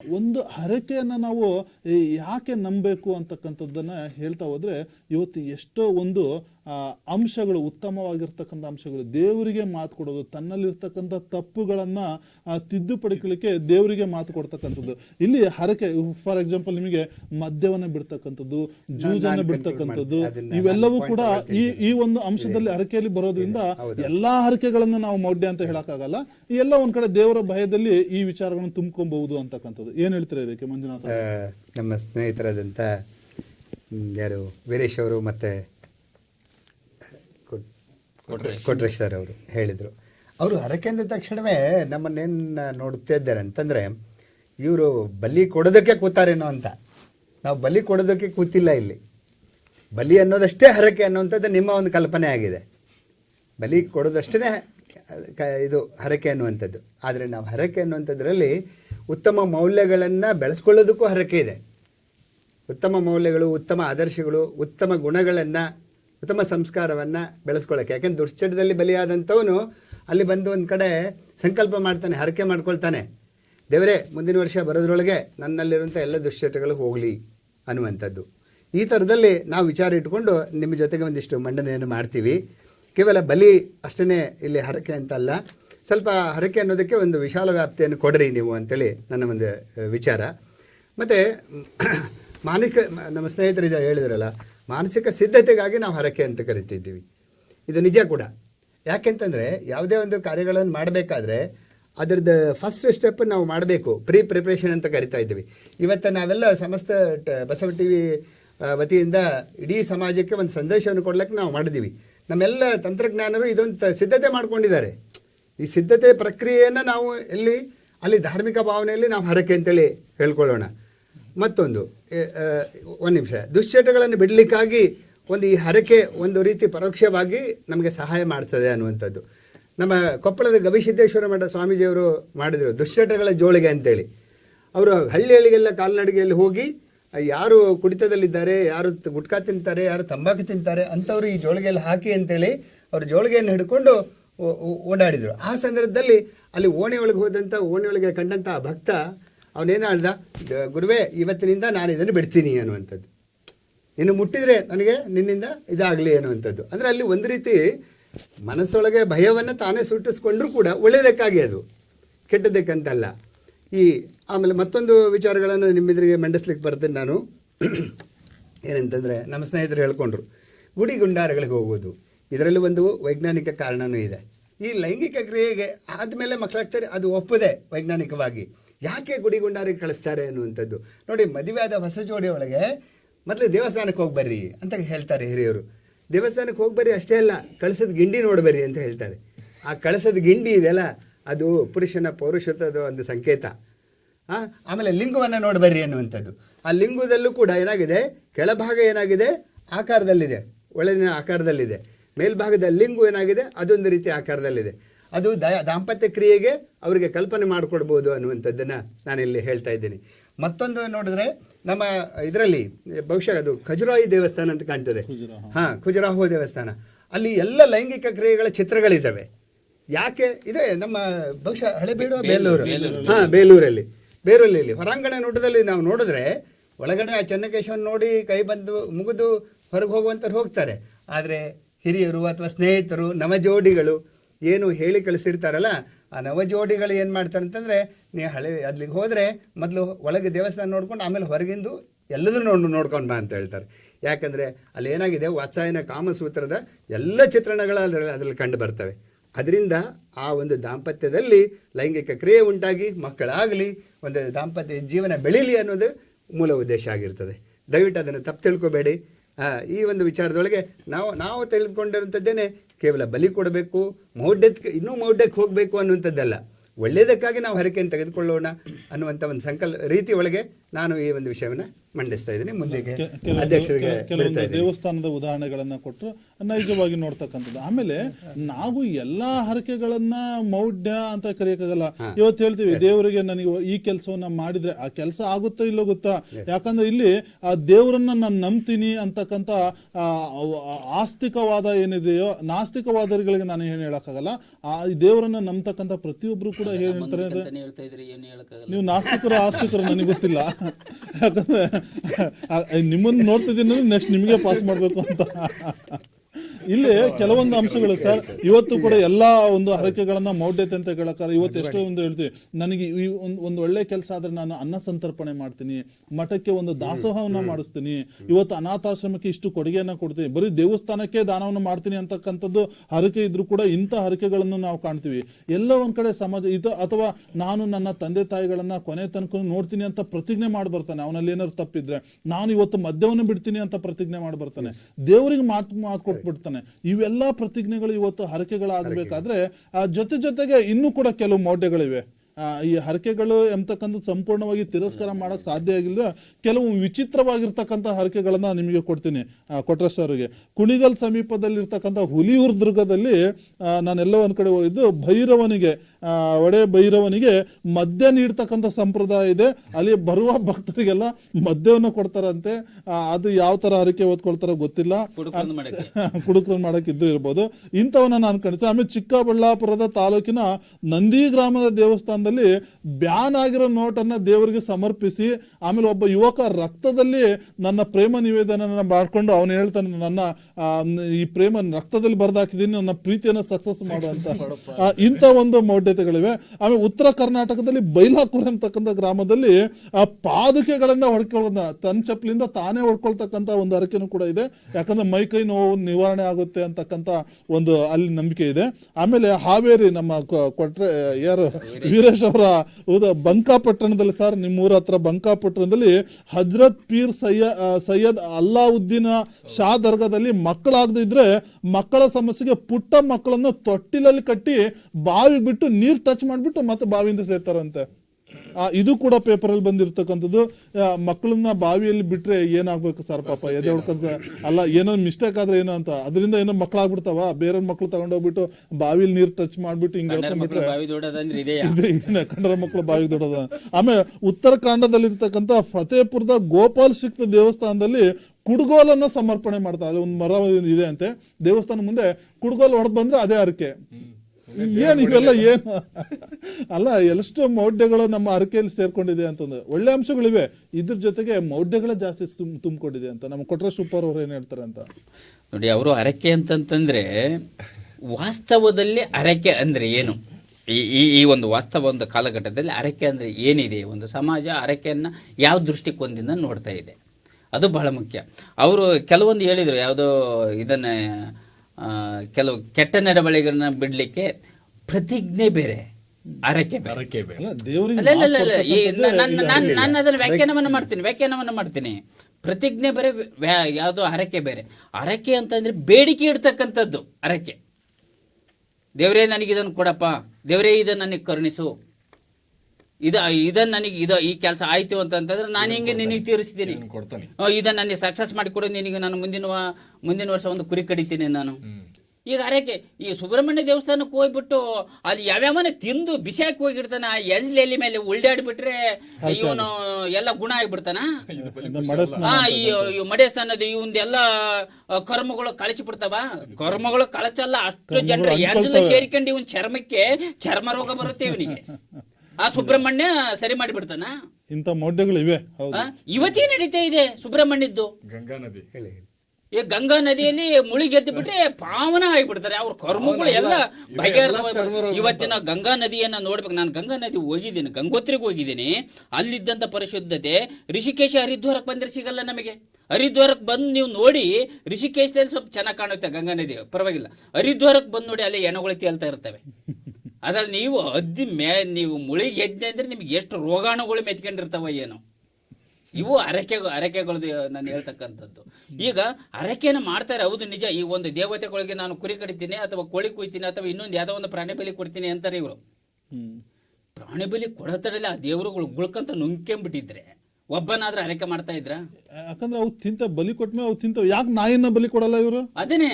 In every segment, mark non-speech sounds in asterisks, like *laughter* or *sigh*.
ಒಂದು ಹರಕೆಯನ್ನು ನಾವು ಯಾಕೆ ನಂಬಬೇಕು ಅಂತಕ್ಕಂಥದ್ದನ್ನು ಹೇಳ್ತಾ ಹೋದರೆ ಇವತ್ತು ಎಷ್ಟೋ ಒಂದು ಅಂಶಗಳು ಉತ್ತಮವಾಗಿರ್ತಕ್ಕಂಥ ಅಂಶಗಳು. ದೇವರಿಗೆ ಮಾತು ಕೊಡೋದು ತನ್ನಲ್ಲಿರ್ತಕ್ಕಂಥ ತಪ್ಪುಗಳನ್ನ ತಿದ್ದುಪಡಿಕೊಳ್ಳಿಕ್ಕೆ ದೇವರಿಗೆ ಮಾತು ಕೊಡ್ತಕ್ಕಂಥದ್ದು. ಇಲ್ಲಿ ಹರಕೆ ಫಾರ್ ಎಕ್ಸಾಂಪಲ್ ನಿಮಗೆ ಮದ್ಯವನ್ನು ಬಿಡ್ತಕ್ಕಂಥದ್ದು ಜೂಜನ್ನು ಬಿಡ್ತಕ್ಕಂಥದ್ದು ಇವೆಲ್ಲವೂ ಕೂಡ ಈ ಈ ಒಂದು ಅಂಶದಲ್ಲಿ ಹರಕೆಯಲ್ಲಿ ಬರೋದ್ರಿಂದ ಎಲ್ಲಾ ಹರಕೆಗಳನ್ನು ನಾವು ಮೌಢ್ಯ ಅಂತ ಹೇಳಕ್ಕಾಗಲ್ಲ. ಈ ಎಲ್ಲ ಒಂದ್ ಕಡೆ ದೇವರ ಭಯದಲ್ಲಿ ಈ ವಿಚಾರಗಳನ್ನು ತುಂಬ್ಕೊಬಹುದು ಅಂತಕ್ಕಂಥದ್ದು. ಏನ್ ಹೇಳ್ತೀರಾ ಇದಕ್ಕೆ ಮಂಜುನಾಥ? ನಮ್ಮ ಸ್ನೇಹಿತರಾದಂಥ ಯಾರು ವೀರೇಶ್ ಅವರು ಮತ್ತು ಕೊಟ್ರೇಶ್ ಸರ್ ಅವರು ಹೇಳಿದರು. ಅವರು ಹರಕೆ ಅಂದ ತಕ್ಷಣವೇ ನಮ್ಮನ್ನೇನು ನೋಡ್ತಾ ಇದ್ದಾರೆ ಅಂತಂದರೆ ಇವರು ಬಲಿ ಕೊಡೋದಕ್ಕೆ ಕೂತಾರೇನೋ ಅಂತ. ನಾವು ಬಲಿ ಕೊಡೋದಕ್ಕೆ ಕೂತಿಲ್ಲ ಇಲ್ಲಿ. ಬಲಿ ಅನ್ನೋದಷ್ಟೇ ಹರಕೆ ಅನ್ನುವಂಥದ್ದು ನಿಮ್ಮ ಒಂದು ಕಲ್ಪನೆ ಆಗಿದೆ. ಬಲಿ ಕೊಡೋದಷ್ಟೇ ಕ ಇದು ಹರಕೆ ಅನ್ನುವಂಥದ್ದು. ಆದರೆ ನಾವು ಹರಕೆ ಅನ್ನುವಂಥದ್ರಲ್ಲಿ ಉತ್ತಮ ಮೌಲ್ಯಗಳನ್ನು ಬೆಳೆಸ್ಕೊಳ್ಳೋದಕ್ಕೂ ಹರಕೆ ಇದೆ. ಉತ್ತಮ ಮೌಲ್ಯಗಳು ಉತ್ತಮ ಆದರ್ಶಗಳು ಉತ್ತಮ ಗುಣಗಳನ್ನು ಉತ್ತಮ ಸಂಸ್ಕಾರವನ್ನು ಬೆಳೆಸ್ಕೊಳ್ಳೋಕೆ ಯಾಕೆಂದ್ರೆ ದುಶ್ಚಟದಲ್ಲಿ ಬಲಿಯಾದಂಥವನು ಅಲ್ಲಿ ಬಂದು ಒಂದು ಕಡೆ ಸಂಕಲ್ಪ ಮಾಡ್ತಾನೆ, ಹರಕೆ ಮಾಡ್ಕೊಳ್ತಾನೆ. ದೇವರೇ, ಮುಂದಿನ ವರ್ಷ ಬರೋದ್ರೊಳಗೆ ನನ್ನಲ್ಲಿರುವಂಥ ಎಲ್ಲ ದುಶ್ಚಟಗಳು ಹೋಗಲಿ ಅನ್ನುವಂಥದ್ದು. ಈ ಥರದಲ್ಲಿ ನಾವು ವಿಚಾರ ಇಟ್ಕೊಂಡು ನಿಮ್ಮ ಜೊತೆಗೆ ಒಂದಿಷ್ಟು ಮಂಡನೆಯನ್ನು ಮಾಡ್ತೀವಿ. ಕೇವಲ ಬಲಿ ಅಷ್ಟೇ ಇಲ್ಲಿ ಹರಕೆ ಅಂತಲ್ಲ. ಸ್ವಲ್ಪ ಹರಕೆ ಅನ್ನೋದಕ್ಕೆ ಒಂದು ವಿಶಾಲ ವ್ಯಾಪ್ತಿಯನ್ನು ಕೊಡ್ರಿ ನೀವು ಅಂತೇಳಿ ನನ್ನ ಒಂದು ವಿಚಾರ. ಮತ್ತು ಮಾನಸಿಕ ಮ- ನಮ್ಮ ಸ್ನೇಹಿತರು ಹೇಳಿದ್ರಲ್ಲ ಮಾನಸಿಕ ಸಿದ್ಧತೆಗಾಗಿ ನಾವು ಹರಕೆ ಅಂತ ಕರಿತಿದ್ದೀವಿ. ಇದು ನಿಜ ಕೂಡ. ಯಾಕೆಂತಂದರೆ ಯಾವುದೇ ಒಂದು ಕಾರ್ಯಗಳನ್ನು ಮಾಡಬೇಕಾದ್ರೆ ಅದರದ್ದು ಫಸ್ಟ್ ಸ್ಟೆಪ್ ನಾವು ಮಾಡಬೇಕು. ಪ್ರೀ ಪ್ರಿಪ್ರೇಷನ್ ಅಂತ ಕರಿತಾ ಇದ್ದೀವಿ. ಇವತ್ತು ನಾವೆಲ್ಲ ಸಮಸ್ತ ಬಸವ ಟಿ ವಿ ವತಿಯಿಂದ ಇಡೀ ಸಮಾಜಕ್ಕೆ ಒಂದು ಸಂದೇಶವನ್ನು ಕೊಡ್ಲಿಕ್ಕೆ ನಾವು ಮಾಡಿದ್ದೀವಿ. ನಮ್ಮೆಲ್ಲ ತಂತ್ರಜ್ಞಾನರು ಇದೊಂದು ಸಿದ್ಧತೆ ಮಾಡ್ಕೊಂಡಿದ್ದಾರೆ. ಈ ಸಿದ್ಧತೆ ಪ್ರಕ್ರಿಯೆಯನ್ನು ನಾವು ಎಲ್ಲಿ, ಅಲ್ಲಿ ಧಾರ್ಮಿಕ ಭಾವನೆಯಲ್ಲಿ ನಾವು ಹರಕೆ ಅಂತೇಳಿ ಹೇಳ್ಕೊಳ್ಳೋಣ. ಮತ್ತೊಂದು ಒಂದು ನಿಮಿಷ. ದುಶ್ಚಟಗಳನ್ನು ಬಿಡಲಿಕ್ಕಾಗಿ ಒಂದು ಈ ಹರಕೆ ಒಂದು ರೀತಿ ಪರೋಕ್ಷವಾಗಿ ನಮಗೆ ಸಹಾಯ ಮಾಡ್ತದೆ ಅನ್ನುವಂಥದ್ದು. ನಮ್ಮ ಕೊಪ್ಪಳದ ಗವಿಸಿದ್ದೇಶ್ವರ ಮಠ ಸ್ವಾಮೀಜಿಯವರು ಮಾಡಿದರು ದುಶ್ಚಟಗಳ ಜೋಳಿಗೆ ಅಂತೇಳಿ. ಅವರು ಹಳ್ಳಿ ಹಳ್ಳಿಗೆಲ್ಲ ಕಾಲ್ನಡಿಗೆಯಲ್ಲಿ ಹೋಗಿ, ಯಾರು ಕುಡಿತದಲ್ಲಿದ್ದಾರೆ, ಯಾರು ಗುಟ್ಕಾ ತಿಂತಾರೆ, ಯಾರು ತಂಬಾಕು ತಿಂತಾರೆ, ಅಂಥವ್ರು ಈ ಜೋಳಿಗೆಯಲ್ಲಿ ಹಾಕಿ ಅಂತೇಳಿ ಅವರು ಜೋಳಿಗೆಯನ್ನು ಹಿಡ್ಕೊಂಡು ಓಡಾಡಿದರು. ಆ ಸಂದರ್ಭದಲ್ಲಿ ಅಲ್ಲಿ ಓಣೆ ಒಳಗೆ ಹೋದಂಥ ಓಣೆ ಕಂಡಂಥ ಭಕ್ತ ಅವನೇನು ಹೇಳ್ದ? "ದ- ಗುರುವೇ, ಇವತ್ತಿನಿಂದ ನಾನು ಇದನ್ನು ಬಿಡ್ತೀನಿ, ಅನ್ನುವಂಥದ್ದು. ಇನ್ನು ಮುಟ್ಟಿದರೆ ನನಗೆ ನಿನ್ನಿಂದ ಇದಾಗಲಿ ಅನ್ನುವಂಥದ್ದು. ಅಂದರೆ ಅಲ್ಲಿ ಒಂದು ರೀತಿ ಮನಸ್ಸೊಳಗೆ ಭಯವನ್ನು ತಾನೇ ಸೃಷ್ಟಿಸ್ಕೊಂಡ್ರೂ ಕೂಡ ಒಳ್ಳೆಯದಕ್ಕಾಗಿ ಅದು. ಕೆಟ್ಟದ್ದಕ್ಕಂತಲ್ಲ ಈ ಆಮೇಲೆ ಮತ್ತೊಂದು ವಿಚಾರಗಳನ್ನು ನಿಮ್ಮೆದುರಿಗೆ ಮಂಡಿಸ್ಲಿಕ್ಕೆ ಬರ್ತೇನೆ ನಾನು. ಏನಂತಂದರೆ, ನಮ್ಮ ಸ್ನೇಹಿತರು ಹೇಳ್ಕೊಂಡ್ರು, ಗುಡಿ ಗುಂಡಾರಗಳಿಗೆ ಹೋಗೋದು ಇದರಲ್ಲಿ ಒಂದು ವೈಜ್ಞಾನಿಕ ಕಾರಣವೂ ಇದೆ. ಈ ಲೈಂಗಿಕ ಕ್ರಿಯೆಗೆ ಆದಮೇಲೆ ಮಕ್ಕಳಾಗ್ತಾರೆ, ಅದು ಒಪ್ಪದೆ ವೈಜ್ಞಾನಿಕವಾಗಿ. ಯಾಕೆ ಗುಡಿ ಗುಂಡಾರಿಗೆ ಕಳಿಸ್ತಾರೆ ಅನ್ನುವಂಥದ್ದು. ನೋಡಿ ಮದುವೆ ಆದ ಹೊಸ ಜೋಡಿ ಒಳಗೆ ಮೊದಲು ದೇವಸ್ಥಾನಕ್ಕೆ ಹೋಗಿ ಬರ್ರಿ ಅಂತ ಹೇಳ್ತಾರೆ ಹಿರಿಯವರು ದೇವಸ್ಥಾನಕ್ಕೆ ಹೋಗಿ ಅಷ್ಟೇ ಅಲ್ಲ ಕಳಸದ ಗಿಂಡಿ ನೋಡ್ಬರ್ರಿ ಅಂತ ಹೇಳ್ತಾರೆ. ಆ ಕಳಸದ ಗಿಂಡಿ ಇದೆಯಲ್ಲ ಅದು ಪುರುಷನ ಪೌರುಷತ್ವದ ಒಂದು ಸಂಕೇತ. ಆ, ಆಮೇಲೆ ಲಿಂಗವನ್ನು ನೋಡ್ಬರ್ರಿ ಅನ್ನುವಂಥದ್ದು. ಆ ಲಿಂಗದಲ್ಲೂ ಕೂಡ ಏನಾಗಿದೆ ಕೆಳಭಾಗ ಏನಾಗಿದೆ ಆಕಾರದಲ್ಲಿದೆ ಒಳಗಿನ ಆಕಾರದಲ್ಲಿದೆ. ಮೇಲ್ಭಾಗದ ಲಿಂಗು ಏನಾಗಿದೆ ಅದೊಂದು ರೀತಿ ಆಕಾರದಲ್ಲಿದೆ. ಅದು ದಾಂಪತ್ಯ ಕ್ರಿಯೆಗೆ ಅವರಿಗೆ ಕಲ್ಪನೆ ಮಾಡಿಕೊಡ್ಬೋದು ಅನ್ನುವಂಥದ್ದನ್ನು ನಾನಿಲ್ಲಿ ಹೇಳ್ತಾ ಇದ್ದೀನಿ. ಮತ್ತೊಂದು ನೋಡಿದ್ರೆ ನಮ್ಮ ಇದರಲ್ಲಿ ಬಹುಶಃ ಅದು ಖಜುರಾಯಿ ದೇವಸ್ಥಾನ ಅಂತ ಕಾಣ್ತದೆ. ಹಾಂ ಖುಜುರಾಹೋ ದೇವಸ್ಥಾನ. ಅಲ್ಲಿ ಎಲ್ಲ ಲೈಂಗಿಕ ಕ್ರಿಯೆಗಳ ಚಿತ್ರಗಳಿದ್ದಾವೆ ಯಾಕೆ? ಇದೆ ನಮ್ಮ ಬಹುಶಃ ಹಳೆಬೀಡು ಬೇಲೂರು. ಹಾಂ ಬೇಲೂರಲ್ಲಿ. ಬೇಲೂರಲ್ಲಿ. ಹೊರಾಂಗಣ ನೋಟದಲ್ಲಿ ನಾವು ನೋಡಿದ್ರೆ ಒಳಗಡೆ ಆ ಚೆನ್ನಕೇಶವನ್ ನೋಡಿ ಕೈ ಬಂದು ಮುಗಿದು ಹೊರಗೆ ಹೋಗುವಂಥವ್ರು ಹೋಗ್ತಾರೆ. ಆದರೆ ಹಿರಿಯರು ಅಥವಾ ಸ್ನೇಹಿತರು ನವಜೋಡಿಗಳು ಏನು ಹೇಳಿ ಕಳಿಸಿರ್ತಾರಲ್ಲ, ಆ ನವಜೋಡಿಗಳು ಏನು ಮಾಡ್ತಾರೆ ಅಂತಂದರೆ, ನೀ ಹಳೆ ಅಲ್ಲಿಗೆ ಹೋದರೆ ಮೊದಲು ಒಳಗೆ ದೇವಸ್ಥಾನ ನೋಡ್ಕೊಂಡು ಆಮೇಲೆ ಹೊರಗಿಂದು ಎಲ್ಲದನ್ನು ನೋಡಿ, ನೋಡ್ಕೊಂಡು ಬಾ ಅಂತ ಹೇಳ್ತಾರೆ. ಯಾಕಂದರೆ ಅಲ್ಲಿ ಏನಾಗಿದೆ, ವಾತ್ಸಾಯನ ಕಾಮಸೂತ್ರದ ಎಲ್ಲ ಚಿತ್ರಣಗಳು ಅದರಲ್ಲಿ ಅದರಲ್ಲಿ ಕಂಡು ಬರ್ತವೆ. ಅದರಿಂದ ಆ ಒಂದು ದಾಂಪತ್ಯದಲ್ಲಿ ಲೈಂಗಿಕ ಕ್ರಿಯೆ ಉಂಟಾಗಿ ಮಕ್ಕಳಾಗಲಿ, ಒಂದು ದಾಂಪತ್ಯ ಜೀವನ ಬೆಳೀಲಿ ಅನ್ನೋದು ಮೂಲ ಉದ್ದೇಶ ಆಗಿರ್ತದೆ. ದಯವಿಟ್ಟು ಅದನ್ನು ತಪ್ಪು ತಿಳ್ಕೊಬೇಡಿ. ಈ ಒಂದು ವಿಚಾರದೊಳಗೆ ನಾವು ನಾವು ತೆಗೆದುಕೊಂಡಿರುವಂಥದ್ದೇನೆ ಕೇವಲ ಬಲಿ ಕೊಡಬೇಕು, ಮೌಢ್ಯಕ್ಕೆ, ಇನ್ನೂ ಮೌಢ್ಯಕ್ಕೆ ಹೋಗಬೇಕು ಅನ್ನುವಂಥದ್ದಲ್ಲ. ಒಳ್ಳೆಯದಕ್ಕಾಗಿ ನಾವು ಹರಕೆಯನ್ನು ತೆಗೆದುಕೊಳ್ಳೋಣ ಅನ್ನುವಂಥ ಒಂದು ಸಂಕಲ್ಪ, ರೀತಿ ಒಳಗೆ ನಾನು ಈ ಒಂದು ವಿಷಯವನ್ನು ಮಂಡಿಸ್ತಾ ಇದ್ದೀನಿ. ಮುಂದೆಗೆ ಅಧ್ಯಕ್ಷರಿಗೆ ಕೆಲವೊಂದು ದೇವಸ್ಥಾನದ ಉದಾಹರಣೆಗಳನ್ನ ಕೊಟ್ಟರು ನೈಜವಾಗಿ ನೋಡ್ತಕ್ಕಂಥದ್ದು. ಆಮೇಲೆ ನಾವು ಎಲ್ಲಾ ಹರಕೆಗಳನ್ನ ಮೌಢ್ಯ ಅಂತ ಕರೆಯಕ್ಕಾಗಲ್ಲ. ಇವತ್ತು ಹೇಳ್ತೀವಿ ದೇವರಿಗೆ ನನಗೆ ಈ ಕೆಲಸವನ್ನ ಮಾಡಿದ್ರೆ ಆ ಕೆಲಸ ಆಗುತ್ತೋ ಇಲ್ಲೋ ಗೊತ್ತಾ? ಯಾಕಂದ್ರೆ ಇಲ್ಲಿ ಆ ದೇವರನ್ನ ನಾನು ನಂಬ್ತೀನಿ ಅಂತಕ್ಕಂಥ ಆ, ಆಸ್ತಿಕವಾದ ಏನಿದೆಯೋ ನಾಸ್ತಿಕವಾದಗಳಿಗೆ ನಾನು ಏನು ಹೇಳಕ್ಕಾಗಲ್ಲ. ಆ ದೇವರನ್ನ ನಂಬ್ತಕ್ಕಂಥ ಪ್ರತಿಯೊಬ್ರು ಕೂಡ ಏನ್ ಹೇಳ್ತಾರೆ ನೀವು ನಾಸ್ತಿಕರು ಆಸ್ತಿಕರು ನನಗೆ ಗೊತ್ತಿಲ್ಲ. ಯಾಕಂದ್ರೆ ನಿಮ್ಮನ್ನು ನೋಡ್ತಿದ್ದೀನಿ ನೆಕ್ಸ್ಟ್ ನಿಮಗೆ ಪಾಸ್ ಮಾಡಬೇಕು ಅಂತ. ಇಲ್ಲಿ ಕೆಲವೊಂದು ಅಂಶಗಳು ಸರ್. ಇವತ್ತು ಕೂಡ ಎಲ್ಲಾ ಒಂದು ಹರಕೆಗಳನ್ನ ಮೌಢ್ಯತೆ ಅಂತ ಹೇಳಕ್ಕಾರ ಇವತ್ತು ಎಷ್ಟೋ ಒಂದು ಹೇಳ್ತೀವಿ. ನನಗೆ ಈ ಒಂದು ಒಂದು ಒಳ್ಳೆ ಕೆಲಸ ಆದ್ರೆ ನಾನು ಅನ್ನ ಸಂತರ್ಪಣೆ ಮಾಡ್ತೀನಿ ಮಠಕ್ಕೆ ಒಂದು ದಾಸೋಹವನ್ನ ಮಾಡಿಸ್ತೀನಿ. ಇವತ್ತು ಅನಾಥಾಶ್ರಮಕ್ಕೆ ಇಷ್ಟು ಕೊಡುಗೆಯನ್ನ ಕೊಡ್ತೀನಿ. ಬರೀ ದೇವಸ್ಥಾನಕ್ಕೆ ದಾನವನ್ನು ಮಾಡ್ತೀನಿ ಅಂತಕ್ಕಂಥದ್ದು ಹರಕೆ ಇದ್ರು ಕೂಡ ಇಂಥ ಹರಕೆಗಳನ್ನು ನಾವು ಕಾಣ್ತೀವಿ. ಎಲ್ಲ ಒಂದ್ ಕಡೆ ಸಮಾಜ ಇದು ಅಥವಾ ನಾನು ನನ್ನ ತಂದೆ ತಾಯಿಗಳನ್ನ ಕೊನೆ ತನಕ ನೋಡ್ತೀನಿ ಅಂತ ಪ್ರತಿಜ್ಞೆ ಮಾಡಿ ಬರ್ತಾನೆ. ಅವನಲ್ಲಿ ಏನಾದ್ರು ತಪ್ಪಿದ್ರೆ ನಾನು ಇವತ್ತು ಮದ್ಯವನ್ನು ಬಿಡ್ತೀನಿ ಅಂತ ಪ್ರತಿಜ್ಞೆ ಮಾಡಿ ಬರ್ತಾನೆ. ದೇವರಿಗೆ ಮಾತು ಮಾತು ಕೊಟ್ಬಿಡ್ತಾನೆ. ಇವೆಲ್ಲ ಪ್ರತಿಜ್ಞೆಗಳು ಇವತ್ತು ಹರಕೆಗಳಾಗಬೇಕಾದ್ರೆ ಆ ಜೊತೆ ಜೊತೆಗೆ ಇನ್ನೂ ಕೂಡ ಕೆಲವು ಮೌಢ್ಯಗಳಿವೆ ಈ ಹರಕೆಗಳು ಎಂತಕ್ಕಂಥ ಸಂಪೂರ್ಣವಾಗಿ ತಿರಸ್ಕಾರ ಮಾಡಕ್ ಸಾಧ್ಯ ಆಗಿಲ್ಲ ಕೆಲವು ವಿಚಿತ್ರವಾಗಿರ್ತಕ್ಕಂಥ ಹರಕೆಗಳನ್ನ ನಿಮಗೆ ಕೊಡ್ತೀನಿ ಕೊಟ್ರೆ ಸರ್ಗೆ ಕುಣಿಗಲ್ ಸಮೀಪದಲ್ಲಿರ್ತಕ್ಕಂಥ ಹುಲಿಯೂರ್ ದುರ್ಗದಲ್ಲಿ ನಾನೆಲ್ಲ ಒಂದ್ ಕಡೆ ಹೋಗಿದ್ದು ಭೈರವನಿಗೆ ಒಡೆ ಭೈರವನಿಗೆ ಮದ್ಯ ನೀಡ್ತಕ್ಕಂಥ ಸಂಪ್ರದಾಯ ಇದೆ. ಅಲ್ಲಿ ಬರುವ ಭಕ್ತರಿಗೆಲ್ಲ ಮದ್ಯವನ್ನು ಕೊಡ್ತಾರಂತೆ. ಅದು ಯಾವ ತರ ಹರಕೆ ಓದ್ಕೊಳ್ತಾರೋ ಗೊತ್ತಿಲ್ಲ. ಮಾಡಕ್ಕೆ ಕುಡುಕರನ್ ಮಾಡಕ್ ಇದ್ದು ಇರ್ಬೋದು. ಇಂಥವನ್ನ ನಾನು ಕಣಿಸ ಆಮೇಲೆ ಚಿಕ್ಕಬಳ್ಳಾಪುರದ ತಾಲೂಕಿನ ನಂದಿ ಗ್ರಾಮದ ದೇವಸ್ಥಾನದಲ್ಲಿ ಬ್ಯಾನ್ ಆಗಿರೋ ನೋಟನ್ನ ದೇವರಿಗೆ ಸಮರ್ಪಿಸಿ ಆಮೇಲೆ ಒಬ್ಬ ಯುವಕ ರಕ್ತದಲ್ಲಿ ನನ್ನ ಪ್ರೇಮ ನಿವೇದನ ಮಾಡ್ಕೊಂಡು ಅವನು ಹೇಳ್ತಾನೆ ನನ್ನ ಈ ಪ್ರೇಮ ರಕ್ತದಲ್ಲಿ ಬರ್ದಾಕಿದೀನಿ ನನ್ನ ಪ್ರೀತಿಯನ್ನ ಸಕ್ಸಸ್ ಮಾಡುವಂತ ಇಂಥ ಒಂದು ಮೌಢ್ಯತೆಗಳಿವೆ ಆಮೇಲೆ ಉತ್ತರ ಕರ್ನಾಟಕದಲ್ಲಿ ಬೈಲಾಕೂರ್ ಅಂತಕ್ಕಂಥ ಗ್ರಾಮದಲ್ಲಿ, ಆ ಪಾದುಕೆಗಳಿಂದ ಹೊಡ್ಕೊಳ್ಳೋದ ತನ್ನ ಚಪ್ಪಲಿಂದ ತಾನೇ ಹೊಡ್ಕೊಳ್ತಕ್ಕಂಥ ಒಂದು ಅರಕೆನೂ ಕೂಡ ಇದೆ. ಯಾಕಂದ್ರೆ ಮೈ ಕೈ ನೋವು ನಿವಾರಣೆ ಆಗುತ್ತೆ ಅಂತಕ್ಕಂಥ ಒಂದು ಅಲ್ಲಿ ನಂಬಿಕೆ ಇದೆ. ಆಮೇಲೆ ಹಾವೇರಿ ನಮ್ಮ ಕೊಟ್ರೆ, ಯಾರು, ವೀರೇಶ್ ಅವರ ಬಂಕಾಪಟ್ಟಣದಲ್ಲಿ ಸರ್ ನಿಮ್ಮ ಊರ ಹತ್ರ ಬಂಕಾಪಟ್ಟಣದಲ್ಲಿ ಹಜ್ರತ್ ಪೀರ್ ಸಯ್ಯ ಸೈಯದ್ ಅಲ್ಲಾವುದ್ದೀನ ಶಾ ದರ್ಗಾದಲ್ಲಿ ಮಕ್ಕಳಾಗದಿದ್ರೆ ಮಕ್ಕಳ ಸಮಸ್ಯೆಗೆ ಪುಟ್ಟ ಮಕ್ಕಳನ್ನು ತೊಟ್ಟಿಲಲ್ಲಿ ಕಟ್ಟಿ ಬಾವಿ ಬಿಟ್ಟು ನೀರ್ ಟಚ್ ಮಾಡ್ಬಿಟ್ಟು ಮತ್ತೆ ಬಾವಿಯಿಂದ ಸೇರ್ತಾರಂತೆ. ಆ, ಇದು ಕೂಡ ಪೇಪರ್ ಅಲ್ಲಿ ಬಂದಿರ್ತಕ್ಕಂಥದ್ದು. ಮಕ್ಕಳನ್ನ ಬಾವಿಯಲ್ಲಿ ಬಿಟ್ರೆ ಏನಾಗ್ಬೇಕು ಸರ್ ಪಾಪ? ಎದೆ ಹೊಡ್ಕೊಂಡು ಅಲ್ಲ ಏನೋ ಮಿಸ್ಟೇಕ್ ಆದ್ರೆ ಏನೋ ಅಂತ. ಅದರಿಂದ ಏನೋ ಮಕ್ಕಳಾಗ್ಬಿಡ್ತಾವ ಬೇರೆ ಮಕ್ಕಳು ತಗೊಂಡೋಗ್ಬಿಟ್ಟು ಬಾವಿಲಿ ನೀರ್ ಟಚ್ ಮಾಡ್ಬಿಟ್ಟು ಹಿಂಗೆ ಮಕ್ಕಳು ಬಾವಿ ಕಂಡರ ಮಕ್ಕಳು ಬಾವಿ ದೊಡ್ಡದ ಆಮೇಲೆ ಉತ್ತರಾಖಂಡದಲ್ಲಿರ್ತಕ್ಕಂಥ ಫತೇಪುರದ ಗೋಪಾಲ್ ಸಿಕ್ತ ದೇವಸ್ಥಾನದಲ್ಲಿ ಕುಡ್ಗೋಲನ್ನ ಸಮರ್ಪಣೆ ಮಾಡ್ತಾರೆ. ಅಲ್ಲಿ ಒಂದು ಮರ ಇದೆ ಅಂತೆ. ದೇವಸ್ಥಾನ ಮುಂದೆ ಕುಡ್ಗೋಲ್ ಹೊಡೆದ್ ಬಂದ್ರೆ ಅದೇ ಅರಕೆ ಏನ್ ಇವೆಲ್ಲ ಏನು? *laughs* ಅಲ್ಲ ಎಲ್ಲಷ್ಟು ಮೌಢ್ಯಗಳು ನಮ್ಮ ಅರಕೆಯಲ್ಲಿ ಸೇರ್ಕೊಂಡಿದೆ ಅಂತಂದ್ರೆ ಒಳ್ಳೆ ಅಂಶಗಳಿವೆ. ಇದ್ರ ಜೊತೆಗೆ ಮೌಢ್ಯಗಳೇ ಜಾಸ್ತಿ ಸುಮ್ ತುಂಬಿಕೊಂಡಿದೆ ಅಂತ. ನಮ್ಮ ಕೊಟ್ರ ಸೂಪರ್ ಅವ್ರು ಏನು ಹೇಳ್ತಾರೆ ಅಂತ? ನೋಡಿ ಅವರು ಅರಕೆ ಅಂತಂತಂದ್ರೆ ವಾಸ್ತವದಲ್ಲಿ ಅರಕೆ ಅಂದ್ರೆ ಏನು? ಈ ಈ ಈ ಒಂದು ವಾಸ್ತವ ಒಂದು ಕಾಲಘಟ್ಟದಲ್ಲಿ ಅರಕೆ ಅಂದ್ರೆ ಏನಿದೆ? ಒಂದು ಸಮಾಜ ಅರಕೆಯನ್ನು ಯಾವ ದೃಷ್ಟಿಕೋನದಿಂದ ನೋಡ್ತಾ ಇದೆ? ಅದು ಬಹಳ ಮುಖ್ಯ. ಅವರು ಕೆಲವೊಂದು ಹೇಳಿದರು ಯಾವುದೋ ಇದನ್ನ ಕೆಲವು ಕೆಟ್ಟ ನಡವಳಿಕೆಗಳನ್ನ ಬಿಡಲಿಕ್ಕೆ ಪ್ರತಿಜ್ಞೆ ಬೇರೆ ಅರಕೆ ನಾನು ನಾನು ಅದನ್ನು ವ್ಯಾಖ್ಯಾನವನ್ನು ಮಾಡ್ತೀನಿ ವ್ಯಾಖ್ಯಾನವನ್ನು ಮಾಡ್ತೀನಿ. ಪ್ರತಿಜ್ಞೆ ಬೇರೆ ವ್ಯಾ- ಯಾವುದು ಹರಕೆ ಬೇರೆ. ಹರಕೆ ಅಂತಂದ್ರೆ ಬೇಡಿಕೆ ಇಡ್ತಕ್ಕಂಥದ್ದು ಹರಕೆ ದೇವರೇ ನನಗೆ ಇದನ್ನು ಕೊಡಪ್ಪ ದೇವರೇ ಇದನ್ನು ನನಗೆ ಕರುಣಿಸು ಇದ ಇದನ್ನ ನನಗೆ ಇದು ಈ ಕೆಲಸ ಆಯ್ತು ಅಂತಂದ್ರೆ ನಾನು ಹಿಂಗೆ ನಿನಗೆ ತೀರಿಸ್ತೀನಿ. ಇದನ್ನ ನನಗೆ ಸಕ್ಸಸ್ ಮಾಡಿಕೊಡು ನಿನಗೆ ನಾನು ಮುಂದಿನ ಮುಂದಿನ ವರ್ಷ ಒಂದು ಕುರಿ ಕಡಿತೀನಿ ನಾನು. ಈಗ ಅರೇಕೆ ಈ ಸುಬ್ರಹ್ಮಣ್ಯ ದೇವಸ್ಥಾನಕ್ಕೆ ಹೋಗ್ಬಿಟ್ಟು ಅಲ್ಲಿ ಯಾವ್ಯಾವನೇ ತಿಂದು ಬಿಸಾಕಿ ಹೋಗಿಡ್ತಾನ ಹೋಗಿರ್ತಾನ ಆ ಎಂಜ್ಲಿ ಎಲೆ ಮೇಲೆ ಉಲ್ಡಾಡ್ಬಿಟ್ರೆ ಇವನು ಎಲ್ಲ ಗುಣ ಆಗ್ಬಿಡ್ತಾನ? ಮಡೇಸ್ತಾನದ ಇವಂದೆಲ್ಲ ಕರ್ಮಗಳು ಕಳಚಿ ಬಿಡ್ತಾವ ಕರ್ಮಗಳು ಕಳಚಲ್ಲ ಅಷ್ಟು ಜನರು ಎಂಜಲ ಸೇರ್ಕೊಂಡು ಇವನ್ ಚರ್ಮಕ್ಕೆ ಚರ್ಮ ರೋಗ ಬರುತ್ತೆ ಇವನಿಗೆ. *laughs* ಆ ಸುಬ್ರಹ್ಮಣ್ಯ ಸರಿ ಮಾಡಿಬಿಡ್ತಾನ? ಇಂಥ ಮೌಢ್ಯಗಳು ಇವೆ ಹೌದು ಇವತ್ತೇ ನಡೀತಾ ಇದೆ ಸುಬ್ರಹ್ಮಣ್ಯದ್ದು? ಗಂಗಾ ನದಿ. ಹೇಳಿ ಈ ಗಂಗಾ ನದಿಯಲ್ಲಿ ಮುಳುಗೆದ್ದು ಬಿಟ್ರೆ ಪಾವನ ಆಗಿಬಿಡ್ತಾರೆ. ಅವ್ರ ಕರ್ಮಗಳು ಎಲ್ಲ ಇವತ್ತಿನ ಗಂಗಾ ನದಿಯನ್ನ ನೋಡ್ಬೇಕು. ನಾನು ಗಂಗಾ ನದಿ ಹೋಗಿದ್ದೀನಿ ಗಂಗೋತ್ರಿಗೆ ಹೋಗಿದ್ದೀನಿ. ಅಲ್ಲಿದ್ದಂಥ ಪರಿಶುದ್ಧತೆ ರಿಷಿಕೇಶ ಹರಿದ್ವಾರಕ್ಕೆ ಬಂದ್ರೆ ಸಿಗಲ್ಲ ನಮಗೆ. ಹರಿದ್ವಾರಕ್ಕೆ ಬಂದು ನೀವು ನೋಡಿ ಋಷಿಕೇಶದಲ್ಲಿ ಸ್ವಲ್ಪ ಚೆನ್ನಾಗಿ ಕಾಣುತ್ತೆ ಗಂಗಾ ನದಿ. ಪರವಾಗಿಲ್ಲ. ಹರಿದ್ವಾರಕ್ಕೆ ಬಂದು ನೋಡಿ ಅಲ್ಲಿ ಎಣಗೊಳತಿ ಅಲ್ತಾ ಇರ್ತವೆ. ಅದ್ರಲ್ಲಿ ನೀವು ಅದ್ದಿ ಮೇ ನೀವು ಮುಳಿಗೆ ಎದ್ದೆ ಅಂದರೆ ನಿಮ್ಗೆ ಎಷ್ಟು ರೋಗಾಣುಗಳು ಮೆತ್ಕೊಂಡಿರ್ತಾವ ಏನು. ಇವು ಅರಕೆ ಅರಕೆಗಳು ನಾನು ಹೇಳ್ತಕ್ಕಂಥದ್ದು. ಈಗ ಅರಕೆಯನ್ನು ಮಾಡ್ತಾರೆ ಹೌದು ನಿಜ. ಈ ಒಂದು ದೇವತೆಗಳಿಗೆ ನಾನು ಕುರಿ ಕಡಿತೀನಿ ಅಥವಾ ಕೋಳಿ ಕುಯ್ತೀನಿ ಅಥವಾ ಇನ್ನೊಂದು ಯಾವುದೋ ಒಂದು ಪ್ರಾಣಿ ಬಲಿ ಕೊಡ್ತೀನಿ ಅಂತಾರೆ ಇವರು. ಪ್ರಾಣಿ ಬಲಿ ಕೊಡತಡಲಿ ಆ ದೇವರುಗಳು ಗುಳ್ಕಂತ ನುಂಗ್ಕೊಂಬಿಟ್ಟಿದ್ರೆ ಒಬ್ಬನಾದ್ರೂ ಅರಕೆ ಮಾಡ್ತಾ ಇದ್ರ? ಯಾಕಂದ್ರೆ ಅವು ತಿಂತ ಬಲಿ ಕೊಟ್ಮೇಲೆ ಅವು ತಿಂತ ಯಾಕೆ ನಾಯಿನ ಬಲಿ ಕೊಡಲ್ಲ ಇವರು? ಅದೇನೆ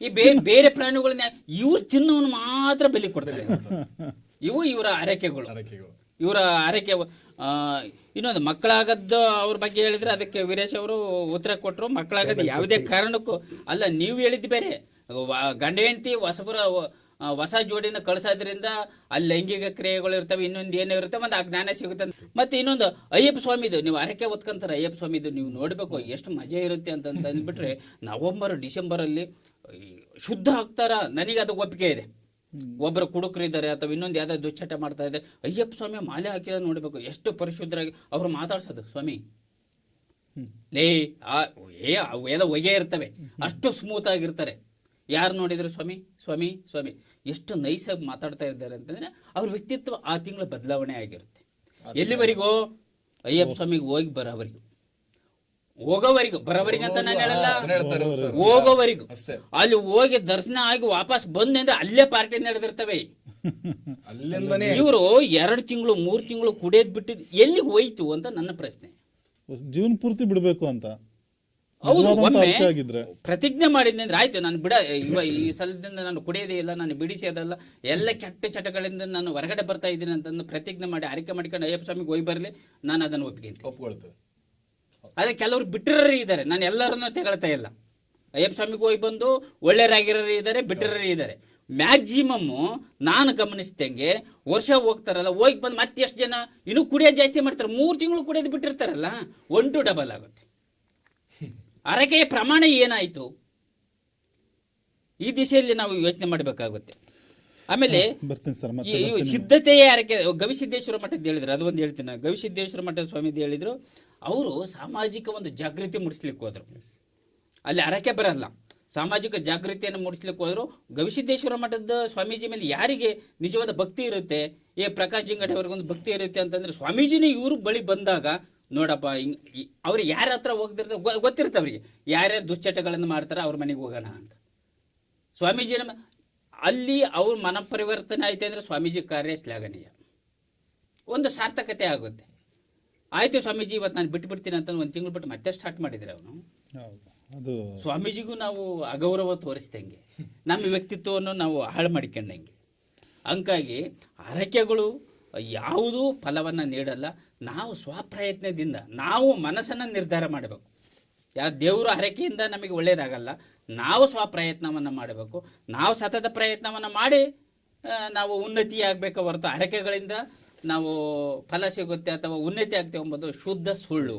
ಈ ಬೇರೆ ಬೇರೆ ಪ್ರಾಣಿಗಳನ್ನ ಇವ್ರು ತಿನ್ನೋನು ಮಾತ್ರ ಬಲಿ ಕೊಡ್ತಾರೆ. ಇವು ಇವರ ಹರಕೆಗಳು ಇವರ ಹರಕೆ ಆ, ಇನ್ನೊಂದು ಮಕ್ಕಳಾಗದ್ದು ಅವ್ರ ಬಗ್ಗೆ ಹೇಳಿದ್ರೆ ಅದಕ್ಕೆ ವೀರೇಶ್ ಅವರು ಉತ್ತರ ಕೊಟ್ಟರು ಮಕ್ಕಳಾಗದ್ದು ಯಾವುದೇ ಕಾರಣಕ್ಕೂ ಅಲ್ಲ ನೀವು ಹೇಳಿದ್ದು ಬೇರೆ. ವ- ಗಂಡ ಹೆಂಡತಿ ಹೊಸಬರ ಹೊಸ ಜೋಡಿನ ಕಳಿಸೋದ್ರಿಂದ ಅಲ್ಲಿ ಲೈಂಗಿಕ ಕ್ರಿಯೆಗಳು ಇರ್ತವೆ ಇನ್ನೊಂದು ಏನೋ ಇರುತ್ತೆ ಒಂದು ಆ ಜ್ಞಾನ ಸಿಗುತ್ತೆ. ಮತ್ತೆ ಇನ್ನೊಂದು ಅಯ್ಯಪ್ಪ ಸ್ವಾಮಿದು ನೀವು ಹರಕೆ ಹೊತ್ಕೊಂತಾರೆ ಅಯ್ಯಪ್ಪ ಸ್ವಾಮಿದು ನೀವು ನೋಡಬೇಕು ಎಷ್ಟು ಮಜಾ ಇರುತ್ತೆ ಅಂತ ಅಂದ್ಬಿಟ್ರೆ ನವಂಬರ್ ಡಿಸೆಂಬರಲ್ಲಿ ಶುದ್ಧ ಆಗ್ತಾರ ನನಗೆ ಅದು ಒಪ್ಪಿಗೆ ಇದೆ. ಒಬ್ಬರು ಕುಡುಕರು ಇದ್ದಾರೆ ಅಥವಾ ಇನ್ನೊಂದು ಯಾವ್ದಾದ್ರು ದುಶ್ಚಟ ಮಾಡ್ತಾ ಇದ್ದಾರೆ. ಅಯ್ಯಪ್ಪ ಸ್ವಾಮಿ ಮಾಲೆ ಹಾಕಿದ ನೋಡಬೇಕು. ಎಷ್ಟು ಪರಿಶುದ್ಧರಾಗಿ ಅವ್ರು ಮಾತಾಡ್ಸೋದು ಸ್ವಾಮಿ. ಲೇ ಆ ಏ ಅವೆಲ್ಲ ಹೊಗೆ ಇರ್ತವೆ. ಅಷ್ಟು ಸ್ಮೂತ್ ಆಗಿರ್ತಾರೆ. ಯಾರು ನೋಡಿದ್ರು ಸ್ವಾಮಿ? ಸ್ವಾಮಿ ಸ್ವಾಮಿ. ಎಷ್ಟು ನೈಸಾಗಿ ಮಾತಾಡ್ತಾ ಇದ್ದಾರೆ ಅಂತಂದ್ರೆ ಅವ್ರ ವ್ಯಕ್ತಿತ್ವ ಆ ತಿಂಗಳು ಬದಲಾವಣೆ ಆಗಿರುತ್ತೆ. ಎಲ್ಲಿವರೆಗೂ? ಅಯ್ಯಪ್ಪ ಸ್ವಾಮಿಗೆ ಹೋಗಿ ಬರೋವರೆಗೂ. ಹೋಗೋವರೆಗೂ ಬರೋವರೆಗೂ ಅಂತ ನಾನು ಹೇಳಲ್ಲ. ಹೋಗೋವರೆಗೂ. ಅಲ್ಲಿ ಹೋಗಿ ದರ್ಶನ ಆಗಿ ವಾಪಸ್ ಬಂದೆ ಅಂದ್ರೆ ಅಲ್ಲೇ ಪಾರ್ಟಿ ನಡೆದಿರ್ತವೆ. ಇವರು ಎರಡು ತಿಂಗಳು ಮೂರು ತಿಂಗಳು ಕುಡಿಯೋದ್ ಬಿಟ್ಟಿದ್ ಎಲ್ಲಿಗೆ ಹೋಯ್ತು ಅಂತ ನನ್ನ ಪ್ರಶ್ನೆ. ಜೀವನ ಪೂರ್ತಿ ಬಿಡಬೇಕು ಅಂತ. ಹೌದು ಒಮ್ಮೆ ಪ್ರತಿಜ್ಞೆ ಮಾಡಿದ್ದೆ ಅಂದ್ರೆ ಆಯ್ತು ನಾನು ಬಿಡ ಇವ ಈ ಸಲದಿಂದ ನಾನು ಕುಡಿಯೋದೇ ಇಲ್ಲ ನಾನು ಬಿಡಿಸೋದಲ್ಲ ಎಲ್ಲ ಕೆಟ್ಟ ಚಟಗಳಿಂದ ನಾನು ಹೊರಗಡೆ ಬರ್ತಾ ಇದ್ದೀನಿ ಅಂತಂದು ಪ್ರತಿಜ್ಞೆ ಮಾಡಿ ಆರಿಕೆ ಮಾಡ್ಕೊಂಡು ಅಯ್ಯಪ್ಪ ಸ್ವಾಮಿಗೆ ಹೋಗಿ ಬರಲಿ ನಾನು ಅದನ್ನು ಒಪ್ಪಿಗೆ ಒಪ್ಕೊಳ್ತೇವೆ. ಅದೇ ಕೆಲವರು ಬಿಟ್ಟರರು ಇದ್ದಾರೆ. ನಾನು ಎಲ್ಲರನ್ನೂ ತೆಗಳ್ತಾ ಇಲ್ಲ. ಅಯ್ಯಪ್ಪ ಸ್ವಾಮಿಗೆ ಹೋಗಿ ಬಂದು ಒಳ್ಳೆಯರಾಗಿರೋರು ಇದ್ದಾರೆ ಬಿಟ್ಟರರು ಇದ್ದಾರೆ. ಮ್ಯಾಕ್ಸಿಮಮ್ಮು ನಾನು ಗಮನಿಸ್ದಂಗೆ ವರ್ಷ ಹೋಗ್ತಾರಲ್ಲ ಹೋಗಿ ಬಂದು ಮತ್ತೆ ಎಷ್ಟು ಜನ ಇನ್ನೂ ಕುಡಿಯೋದು ಜಾಸ್ತಿ ಮಾಡ್ತಾರೆ. ಮೂರು ತಿಂಗಳು ಕುಡಿಯೋದು ಬಿಟ್ಟಿರ್ತಾರಲ್ಲ ಒನ್ ಟು ಡಬಲ್ ಆಗುತ್ತೆ. ಅರಕೆಯ ಪ್ರಮಾಣ ಏನಾಯಿತು? ಈ ದಿಸೆಯಲ್ಲಿ ನಾವು ಯೋಚನೆ ಮಾಡಬೇಕಾಗುತ್ತೆ. ಆಮೇಲೆ ಸಿದ್ಧತೆಯೇ ಅರಕೆ ಗವಿಸಿದ್ದೇಶ್ವರ ಮಠದ ಹೇಳಿದ್ರು ಅದು ಒಂದು ಹೇಳ್ತೀನಿ. ಗವಿಸಿದ್ದೇಶ್ವರ ಮಠದ ಸ್ವಾಮಿದ್ದು ಹೇಳಿದ್ರು ಅವರು ಸಾಮಾಜಿಕ ಒಂದು ಜಾಗೃತಿ ಮೂಡಿಸ್ಲಿಕ್ಕೆ ಹೋದರು. ಅಲ್ಲಿ ಅರಕೆ ಬರಲ್ಲ. ಸಾಮಾಜಿಕ ಜಾಗೃತಿಯನ್ನು ಮೂಡಿಸ್ಲಿಕ್ಕೆ ಹೋದರು. ಗವಿಸಿದ್ದೇಶ್ವರ ಮಠದ ಸ್ವಾಮೀಜಿ ಮೇಲೆ ಯಾರಿಗೆ ನಿಜವಾದ ಭಕ್ತಿ ಇರುತ್ತೆ? ಏ ಪ್ರಕಾಶ್ ಜಿಂಗಡೆ ಅವ್ರಿಗೊಂದು ಭಕ್ತಿ ಇರುತ್ತೆ ಅಂತಂದ್ರೆ ಸ್ವಾಮೀಜಿನೇ ಇವರು ಬಳಿ ಬಂದಾಗ ನೋಡಪ್ಪ ಹಿಂಗೆ ಅವ್ರು ಯಾರ ಹತ್ರ ಹೋಗ್ದಿರ್ತ ಗೊತ್ತಿರುತ್ತೆ ಅವರಿಗೆ. ಯಾರ್ಯಾರು ದುಶ್ಚಟಗಳನ್ನು ಮಾಡ್ತಾರೆ ಅವ್ರ ಮನೆಗೆ ಹೋಗೋಣ ಅಂತ. ಸ್ವಾಮೀಜಿನ ಅಲ್ಲಿ ಅವ್ರ ಮನಪರಿವರ್ತನೆ ಆಯ್ತು ಅಂದರೆ ಸ್ವಾಮೀಜಿ ಕಾರ್ಯ ಶ್ಲಾಘನೀಯ ಒಂದು ಸಾರ್ಥಕತೆ ಆಗುತ್ತೆ. ಆಯ್ತು ಸ್ವಾಮೀಜಿ ಇವತ್ತು ನಾನು ಬಿಟ್ಟು ಬಿಡ್ತೀನಿ ಅಂತ ಒಂದು ತಿಂಗಳು ಬಿಟ್ಟು ಮತ್ತೆ ಸ್ಟಾರ್ಟ್ ಮಾಡಿದ್ರೆ ಅವನು. ಅದು ಸ್ವಾಮೀಜಿಗೂ ನಾವು ಅಗೌರವ ತೋರಿಸ್ದಂಗೆ ನಮ್ಮ ವ್ಯಕ್ತಿತ್ವವನ್ನು ನಾವು ಹಾಳು ಮಾಡಿಕೊಂಡಂಗೆ. ಹಂಗಾಗಿ ಹರಕೆಗಳು ಯಾವುದೂ ಫಲವನ್ನು ನೀಡಲ್ಲ. ನಾವು ಸ್ವಪ್ರಯತ್ನದಿಂದ ನಾವು ಮನಸ್ಸನ್ನು ನಿರ್ಧಾರ ಮಾಡಬೇಕು. ಯಾವ ದೇವರ ಹರಕೆಯಿಂದ ನಮಗೆ ಒಳ್ಳೆಯದಾಗಲ್ಲ ನಾವು ಸ್ವಪ್ರಯತ್ನವನ್ನು ಮಾಡಬೇಕು. ನಾವು ಸತತ ಪ್ರಯತ್ನವನ್ನು ಮಾಡಿ ನಾವು ಉನ್ನತಿ ಆಗಬೇಕು ಹೊರತು ಹರಕೆಗಳಿಂದ ನಾವು ಫಲ ಸಿಗುತ್ತೆ ಅಥವಾ ಉನ್ನತಿ ಆಗ್ತೇವೆ ಎಂಬುದು ಶುದ್ಧ ಸುಳ್ಳು.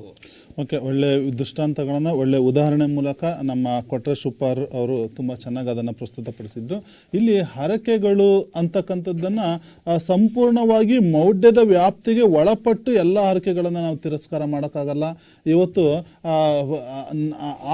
ಓಕೆ, ಒಳ್ಳೆ ದೃಷ್ಟಾಂತಗಳನ್ನು, ಒಳ್ಳೆ ಉದಾಹರಣೆ ಮೂಲಕ ನಮ್ಮ ಕೊಟ್ರೆ ಸುಪ್ಪಾರ್ ಅವರು ತುಂಬ ಚೆನ್ನಾಗಿ ಅದನ್ನು ಪ್ರಸ್ತುತಪಡಿಸಿದ್ರು. ಇಲ್ಲಿ ಹರಕೆಗಳು ಅಂತಕ್ಕಂಥದ್ದನ್ನು ಸಂಪೂರ್ಣವಾಗಿ ಮೌಢ್ಯದ ವ್ಯಾಪ್ತಿಗೆ ಒಳಪಟ್ಟು ಎಲ್ಲ ಹರಕೆಗಳನ್ನು ನಾವು ತಿರಸ್ಕಾರ ಮಾಡೋಕ್ಕಾಗಲ್ಲ. ಇವತ್ತು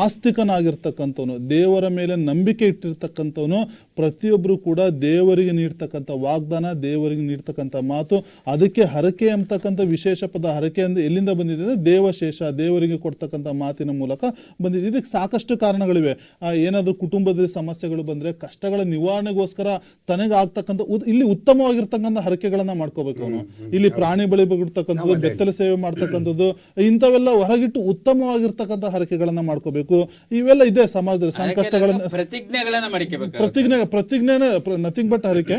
ಆಸ್ತಿಕನಾಗಿರ್ತಕ್ಕಂಥವನು, ದೇವರ ಮೇಲೆ ನಂಬಿಕೆ ಇಟ್ಟಿರ್ತಕ್ಕಂಥವನು ಪ್ರತಿಯೊಬ್ಬರು ಕೂಡ ದೇವರಿಗೆ ನೀಡ್ತಕ್ಕಂಥ ವಾಗ್ದಾನ ದೇವರಿಗೆ ನೀಡ್ತಕ್ಕಂಥ ಮಾತು ಅದಕ್ಕೆ ಹರಕೆ ಅಂತಕ್ಕಂಥ ವಿಶೇಷ ಪದ ಹರಕೆ ಅಂದ್ರೆ ಎಲ್ಲಿಂದ ಬಂದಿದೆ ಅಂದ್ರೆ ದೇವಶೇಷ ದೇವರಿಗೆ ಕೊಡ್ತಕ್ಕಂಥ ಮಾತಿನ ಮೂಲಕ ಬಂದಿದೆ. ಇದಕ್ಕೆ ಸಾಕಷ್ಟು ಕಾರಣಗಳಿವೆ. ಏನಾದ್ರೂ ಏನಾದರೂ ಕುಟುಂಬದಲ್ಲಿ ಸಮಸ್ಯೆಗಳು ಬಂದ್ರೆ ಕಷ್ಟಗಳ ನಿವಾರಣೆಗೋಸ್ಕರ ತನಗೆ ಆಗ್ತಕ್ಕಂಥ ಉದ್- ಇಲ್ಲಿ ಉತ್ತಮವಾಗಿರ್ತಕ್ಕಂಥ ಹರಕೆಗಳನ್ನ ಮಾಡ್ಕೋಬೇಕು ಅವನು. ಇಲ್ಲಿ ಪ್ರಾಣಿ ಬಳಿ ಬಿಡ್ತಕ್ಕಂಥದ್ದು ಬೆತ್ತಲ ಸೇವೆ ಮಾಡ್ತಕ್ಕಂಥದ್ದು ಇಂಥವೆಲ್ಲ ಹೊರಗಿಟ್ಟು ಉತ್ತಮವಾಗಿರ್ತಕ್ಕಂಥ ಹರಕೆಗಳನ್ನ ಮಾಡ್ಕೋಬೇಕು. ಇವೆಲ್ಲ ಇದೆ ಸಮಾಜದಲ್ಲಿ. ಸಂಕಷ್ಟಗಳನ್ನ ಪ್ರತಿಜ್ಞೆಗಳನ್ನ ಮಾಡಿಕೊಬೇಕು ಪ್ರತಿಜ್ಞೆ ಪ್ರತಿಜ್ಞೆನ ನಥಿಂಗ್ ಬಟ್ ಹರಿಕೆ